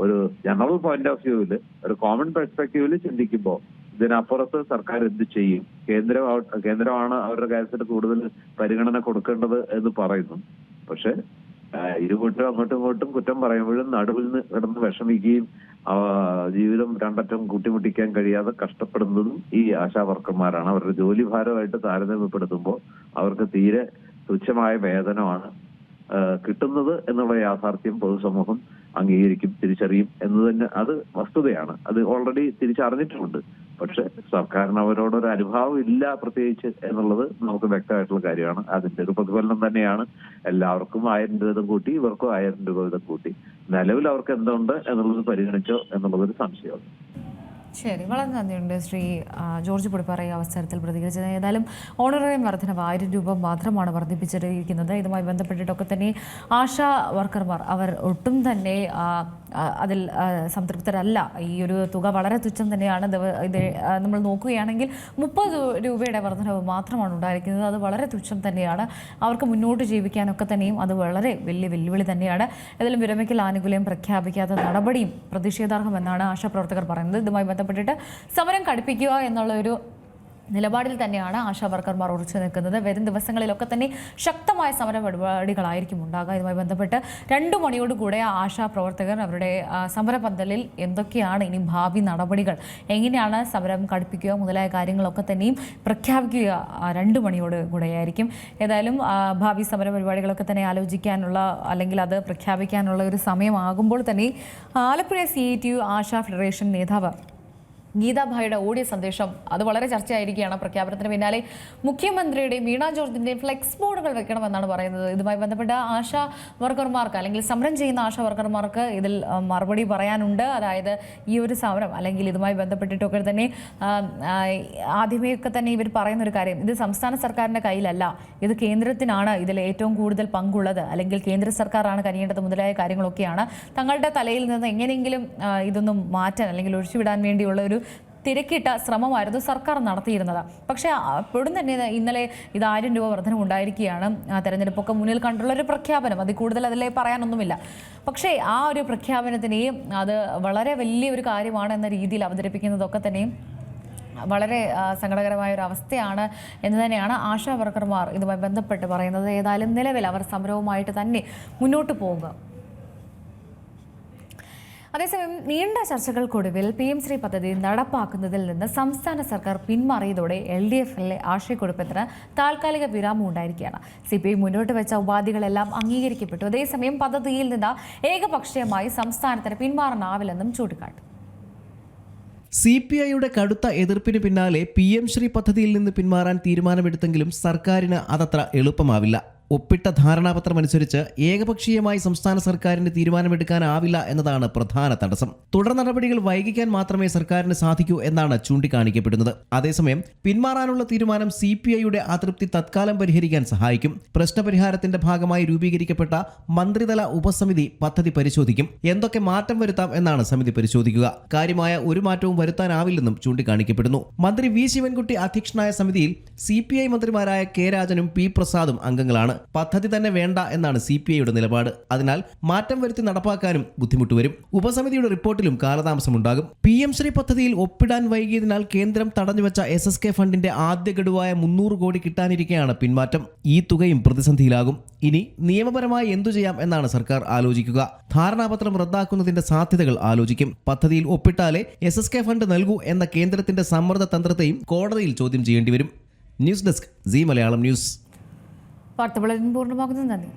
ഒരു ജനറൽ പോയിന്റ് ഓഫ് വ്യൂവിൽ ഒരു കോമൺ പെർസ്പെക്റ്റീവിൽ ചിന്തിക്കുമ്പോൾ ഇതിനപ്പുറത്ത് സർക്കാർ എന്ത് ചെയ്യും? കേന്ദ്രം കേന്ദ്രമാണ് അവരുടെ കാര്യത്തിൽ കൂടുതൽ പരിഗണന കൊടുക്കേണ്ടത് എന്ന് പറയുന്നു. പക്ഷെ ഇരുകൂട്ടരും അങ്ങോട്ടും ഇങ്ങോട്ടും കുറ്റം പറയുമ്പോഴും നടുവിൽ നിന്ന് കിടന്ന് വിഷമിക്കുകയും ജീവിതം രണ്ടറ്റം കൂട്ടിമുട്ടിക്കാൻ കഴിയാതെ കഷ്ടപ്പെടുന്നതും ഈ ആശാ വർക്കർമാരാണ്. അവരുടെ ജോലി ഭാരമായിട്ട് താരതമ്യപ്പെടുത്തുമ്പോൾ അവർക്ക് തീരെ തുച്ഛമായ വേതനമാണ് കിട്ടുന്നത് എന്നുള്ള യാഥാർത്ഥ്യം പൊതുസമൂഹം അംഗീകരിക്കും തിരിച്ചറിയും എന്ന് തന്നെ അത് വസ്തുതയാണ്. അത് ഓൾറെഡി തിരിച്ചറിഞ്ഞിട്ടുണ്ട്. പക്ഷെ സർക്കാരിന് അവരോടൊരു അനുഭാവം ഇല്ല പ്രത്യേകിച്ച് എന്നുള്ളത് നമുക്ക് വ്യക്തമായിട്ടുള്ള കാര്യമാണ്. അതിന്റെ ഒരു പ്രതിഫലനം തന്നെയാണ്. എല്ലാവർക്കും ആയിരം രൂപ വീതം കൂട്ടി ഇവർക്കും ആയിരം രൂപ വീതം കൂട്ടി. നിലവിൽ അവർക്ക് എന്തുണ്ട് എന്നുള്ളത് പരിഗണിച്ചോ എന്നുള്ളതൊരു സംശയമാണ് ശരി വളരെ നന്ദിയുണ്ട്. ശ്രീ ജോർജ് പുടിപ്പാറ ഈ അവസരത്തിൽ പ്രതികരിച്ചത്. ഏതായാലും ഓണറേറിയം വർധനവ് ആയിരം രൂപ മാത്രമാണ് വർദ്ധിപ്പിച്ചിരിക്കുന്നത്. ഇതുമായി ബന്ധപ്പെട്ടിട്ടൊക്കെ തന്നെ ആശാ വർക്കർമാർ അവർ ഒട്ടും തന്നെ അതിൽ സംതൃപ്തരല്ല. ഈ ഒരു തുക വളരെ തുച്ഛം തന്നെയാണ്. ഇത് നമ്മൾ നോക്കുകയാണെങ്കിൽ മുപ്പത് രൂപയുടെ വർധനവ് മാത്രമാണ് ഉണ്ടായിരിക്കുന്നത്. അത് വളരെ തുച്ഛം തന്നെയാണ്. അവർക്ക് മുന്നോട്ട് ജീവിക്കാനൊക്കെ തന്നെയും അത് വളരെ വലിയ വെല്ലുവിളി തന്നെയാണ്. ഏതായാലും വിരമിക്കൽ ആനുകൂല്യം പ്രഖ്യാപിക്കാത്ത നടപടിയും പ്രതിഷേധാർഹമെന്നാണ് ആശാ പ്രവർത്തകർ പറയുന്നത്. ഇതുമായി ബന്ധപ്പെട്ടിട്ട് സമരം കടുപ്പിക്കുക എന്നുള്ള ഒരു നിലപാടിൽ തന്നെയാണ് ആശാ വർക്കർമാർ ഉറച്ചു നിൽക്കുന്നത്. വരും ദിവസങ്ങളിലൊക്കെ തന്നെ ശക്തമായ സമര പരിപാടികളായിരിക്കും ഉണ്ടാകുക. ഇതുമായി ബന്ധപ്പെട്ട് രണ്ടു മണിയോടുകൂടെ ആശാ പ്രവർത്തകർ അവരുടെ സമരപന്തലിൽ എന്തൊക്കെയാണ് ഇനി ഭാവി നടപടികൾ എങ്ങനെയാണ് സമരം കടുപ്പിക്കുക മുതലായ കാര്യങ്ങളൊക്കെ തന്നെയും പ്രഖ്യാപിക്കുക രണ്ട് മണിയോട് കൂടെയായിരിക്കും. ഏതായാലും ഭാവി സമര പരിപാടികളൊക്കെ തന്നെ ആലോചിക്കാനുള്ള അല്ലെങ്കിൽ അത് പ്രഖ്യാപിക്കാനുള്ള ഒരു സമയമാകുമ്പോൾ തന്നെ Alappuzha C T U ASHA federation നേതാവ് ഗീതാഭായിയുടെ ഓഡിയോ സന്ദേശം അത് വളരെ ചർച്ചയായിരിക്കുകയാണ് പ്രഖ്യാപനത്തിന് പിന്നാലെ. മുഖ്യമന്ത്രിയുടെയും വീണ ജോർജിന്റെയും ഫ്ലെക്സ് ബോർഡുകൾ വെക്കണമെന്നാണ് പറയുന്നത്. ഇതുമായി ബന്ധപ്പെട്ട ആശാ വർക്കർമാർക്ക് അല്ലെങ്കിൽ സമരം ചെയ്യുന്ന ആശാ വർക്കർമാർക്ക് ഇതിൽ മറുപടി പറയാനുണ്ട്. അതായത് ഈ ഒരു സമരം അല്ലെങ്കിൽ ഇതുമായി ബന്ധപ്പെട്ടിട്ടൊക്കെ തന്നെ ആ, ആ, ആദ്യമേ ഒക്കെ തന്നെ ഇവർ പറയുന്ന ഒരു കാര്യം ഇത് സംസ്ഥാന സർക്കാരിന്റെ കയ്യിലല്ല. ഇത് കേന്ദ്രത്തിനാണ് ഇതിൽ ഏറ്റവും കൂടുതൽ പങ്കുള്ളത്. അല്ലെങ്കിൽ കേന്ദ്ര സർക്കാരാണ് കനിയേണ്ടത് മുതലായ കാര്യങ്ങളൊക്കെയാണ്. തങ്ങളുടെ തലയിൽ നിന്ന് എങ്ങനെയെങ്കിലും ഇതൊന്നും മാറ്റാൻ അല്ലെങ്കിൽ ഒഴിച്ചുവിടാൻ വേണ്ടിയുള്ള ഒരു തിരക്കിട്ട ശ്രമമായിരുന്നു സർക്കാർ നടത്തിയിരുന്നത്. പക്ഷേ അപ്പോഴും തന്നെ ഇന്നലെ ഇത് ആയിരം രൂപ വർധന ഉണ്ടായിരിക്കുകയാണ്. തെരഞ്ഞെടുപ്പൊക്കെ മുന്നിൽ കണ്ടുള്ള ഒരു പ്രഖ്യാപനം. അതിൽ കൂടുതൽ അതിലെ പറയാനൊന്നുമില്ല. പക്ഷേ ആ ഒരു പ്രഖ്യാപനത്തിനെയും അത് വളരെ വലിയൊരു കാര്യമാണ് എന്ന രീതിയിൽ അവതരിപ്പിക്കുന്നതൊക്കെ തന്നെയും വളരെ സങ്കടകരമായ ഒരു അവസ്ഥയാണ് എന്ന് തന്നെയാണ് ആശാ വർക്കർമാർ ഇതുമായി ബന്ധപ്പെട്ട് പറയുന്നത്. ഏതായാലും നിലവിൽ അവർ സമരവുമായിട്ട് തന്നെ മുന്നോട്ട് പോകുക അതേസമയം നീണ്ട ചർച്ചകൾക്കൊടുവിൽ പി എം ശ്രീ പദ്ധതി നടപ്പാക്കുന്നതിൽ നിന്ന് സംസ്ഥാന സർക്കാർ പിന്മാറിയതോടെ എൽ ഡി എഫിലെ ആശയക്കുഴപ്പത്തിന് താൽക്കാലിക വിരാമം ഉണ്ടായിരിക്കുകയാണ്. സി പി ഐ മുന്നോട്ട് വെച്ച ഉപാധികളെല്ലാം അംഗീകരിക്കപ്പെട്ടു. അതേസമയം പദ്ധതിയിൽ നിന്ന് ഏകപക്ഷീയമായി സംസ്ഥാനത്തിന് പിന്മാറാനാവില്ലെന്നും ചൂണ്ടിക്കാട്ടി. സി പി ഐയുടെ കടുത്ത എതിർപ്പിന് പിന്നാലെ പി എം ശ്രീ പദ്ധതിയിൽ നിന്ന് പിന്മാറാൻ തീരുമാനമെടുത്തെങ്കിലും സർക്കാരിന് അതത്ര എളുപ്പമാവില്ല. ഒപ്പിട്ട ധാരണാപത്രം അനുസരിച്ച് ഏകപക്ഷീയമായി സംസ്ഥാന സർക്കാരിന് തീരുമാനമെടുക്കാനാവില്ല എന്നതാണ് പ്രധാന തടസ്സം. തുടർ നടപടികൾ വൈകിക്കാൻ മാത്രമേ സർക്കാരിന് സാധിക്കൂ എന്നാണ് ചൂണ്ടിക്കാണിക്കപ്പെടുന്നത്. അതേസമയം പിന്മാറാനുള്ള തീരുമാനം സി പി ഐയുടെ അതൃപ്തി തത്കാലം പരിഹരിക്കാൻ സഹായിക്കും. പ്രശ്നപരിഹാരത്തിന്റെ ഭാഗമായി രൂപീകരിക്കപ്പെട്ട മന്ത്രിതല ഉപസമിതി പദ്ധതി പരിശോധിക്കും. എന്തൊക്കെ മാറ്റം വരുത്താം എന്നാണ് സമിതി പരിശോധിക്കുക. കാര്യമായ ഒരു മാറ്റവും വരുത്താനാവില്ലെന്നും ചൂണ്ടിക്കാണിക്കപ്പെടുന്നു. മന്ത്രി വി ശിവൻകുട്ടി അധ്യക്ഷനായ സമിതിയിൽ സി മന്ത്രിമാരായ കെ രാജനും പി പ്രസാദും അംഗങ്ങളാണ്. പദ്ധതി തന്നെ വേണ്ട എന്നാണ് സി പി ഐയുടെ നിലപാട്. അതിനാൽ മാറ്റം വരുത്തി നടപ്പാക്കാനും ബുദ്ധിമുട്ട് വരും. ഉപസമിതിയുടെ റിപ്പോർട്ടിലും കാലതാമസമുണ്ടാകും പി എം ശ്രീ പദ്ധതിയിൽ ഒപ്പിടാൻ വൈകിയതിനാൽ കേന്ദ്രം തടഞ്ഞുവച്ച എസ് എസ് കെ ഫണ്ടിന്റെ ആദ്യ ഗഡുവായ മുന്നൂറ് കോടി കിട്ടാനിരിക്കെയാണ് പിന്മാറ്റം ഈ തുകയും പ്രതിസന്ധിയിലാകും. ഇനി നിയമപരമായി എന്തു ചെയ്യാം എന്നാണ് സർക്കാർ ആലോചിക്കുക. ധാരണാപത്രം റദ്ദാക്കുന്നതിന്റെ സാധ്യതകൾ ആലോചിക്കും. പദ്ധതിയിൽ ഒപ്പിട്ടാലേ എസ് എസ് കെ ഫണ്ട് നൽകൂ എന്ന കേന്ദ്രത്തിന്റെ സമ്മർദ്ദ തന്ത്രത്തെയും കോടതിയിൽ ചോദ്യം ചെയ്യേണ്ടി വരും. News desk C Malayalam news. വാർത്ത വളരെ നന്ദി.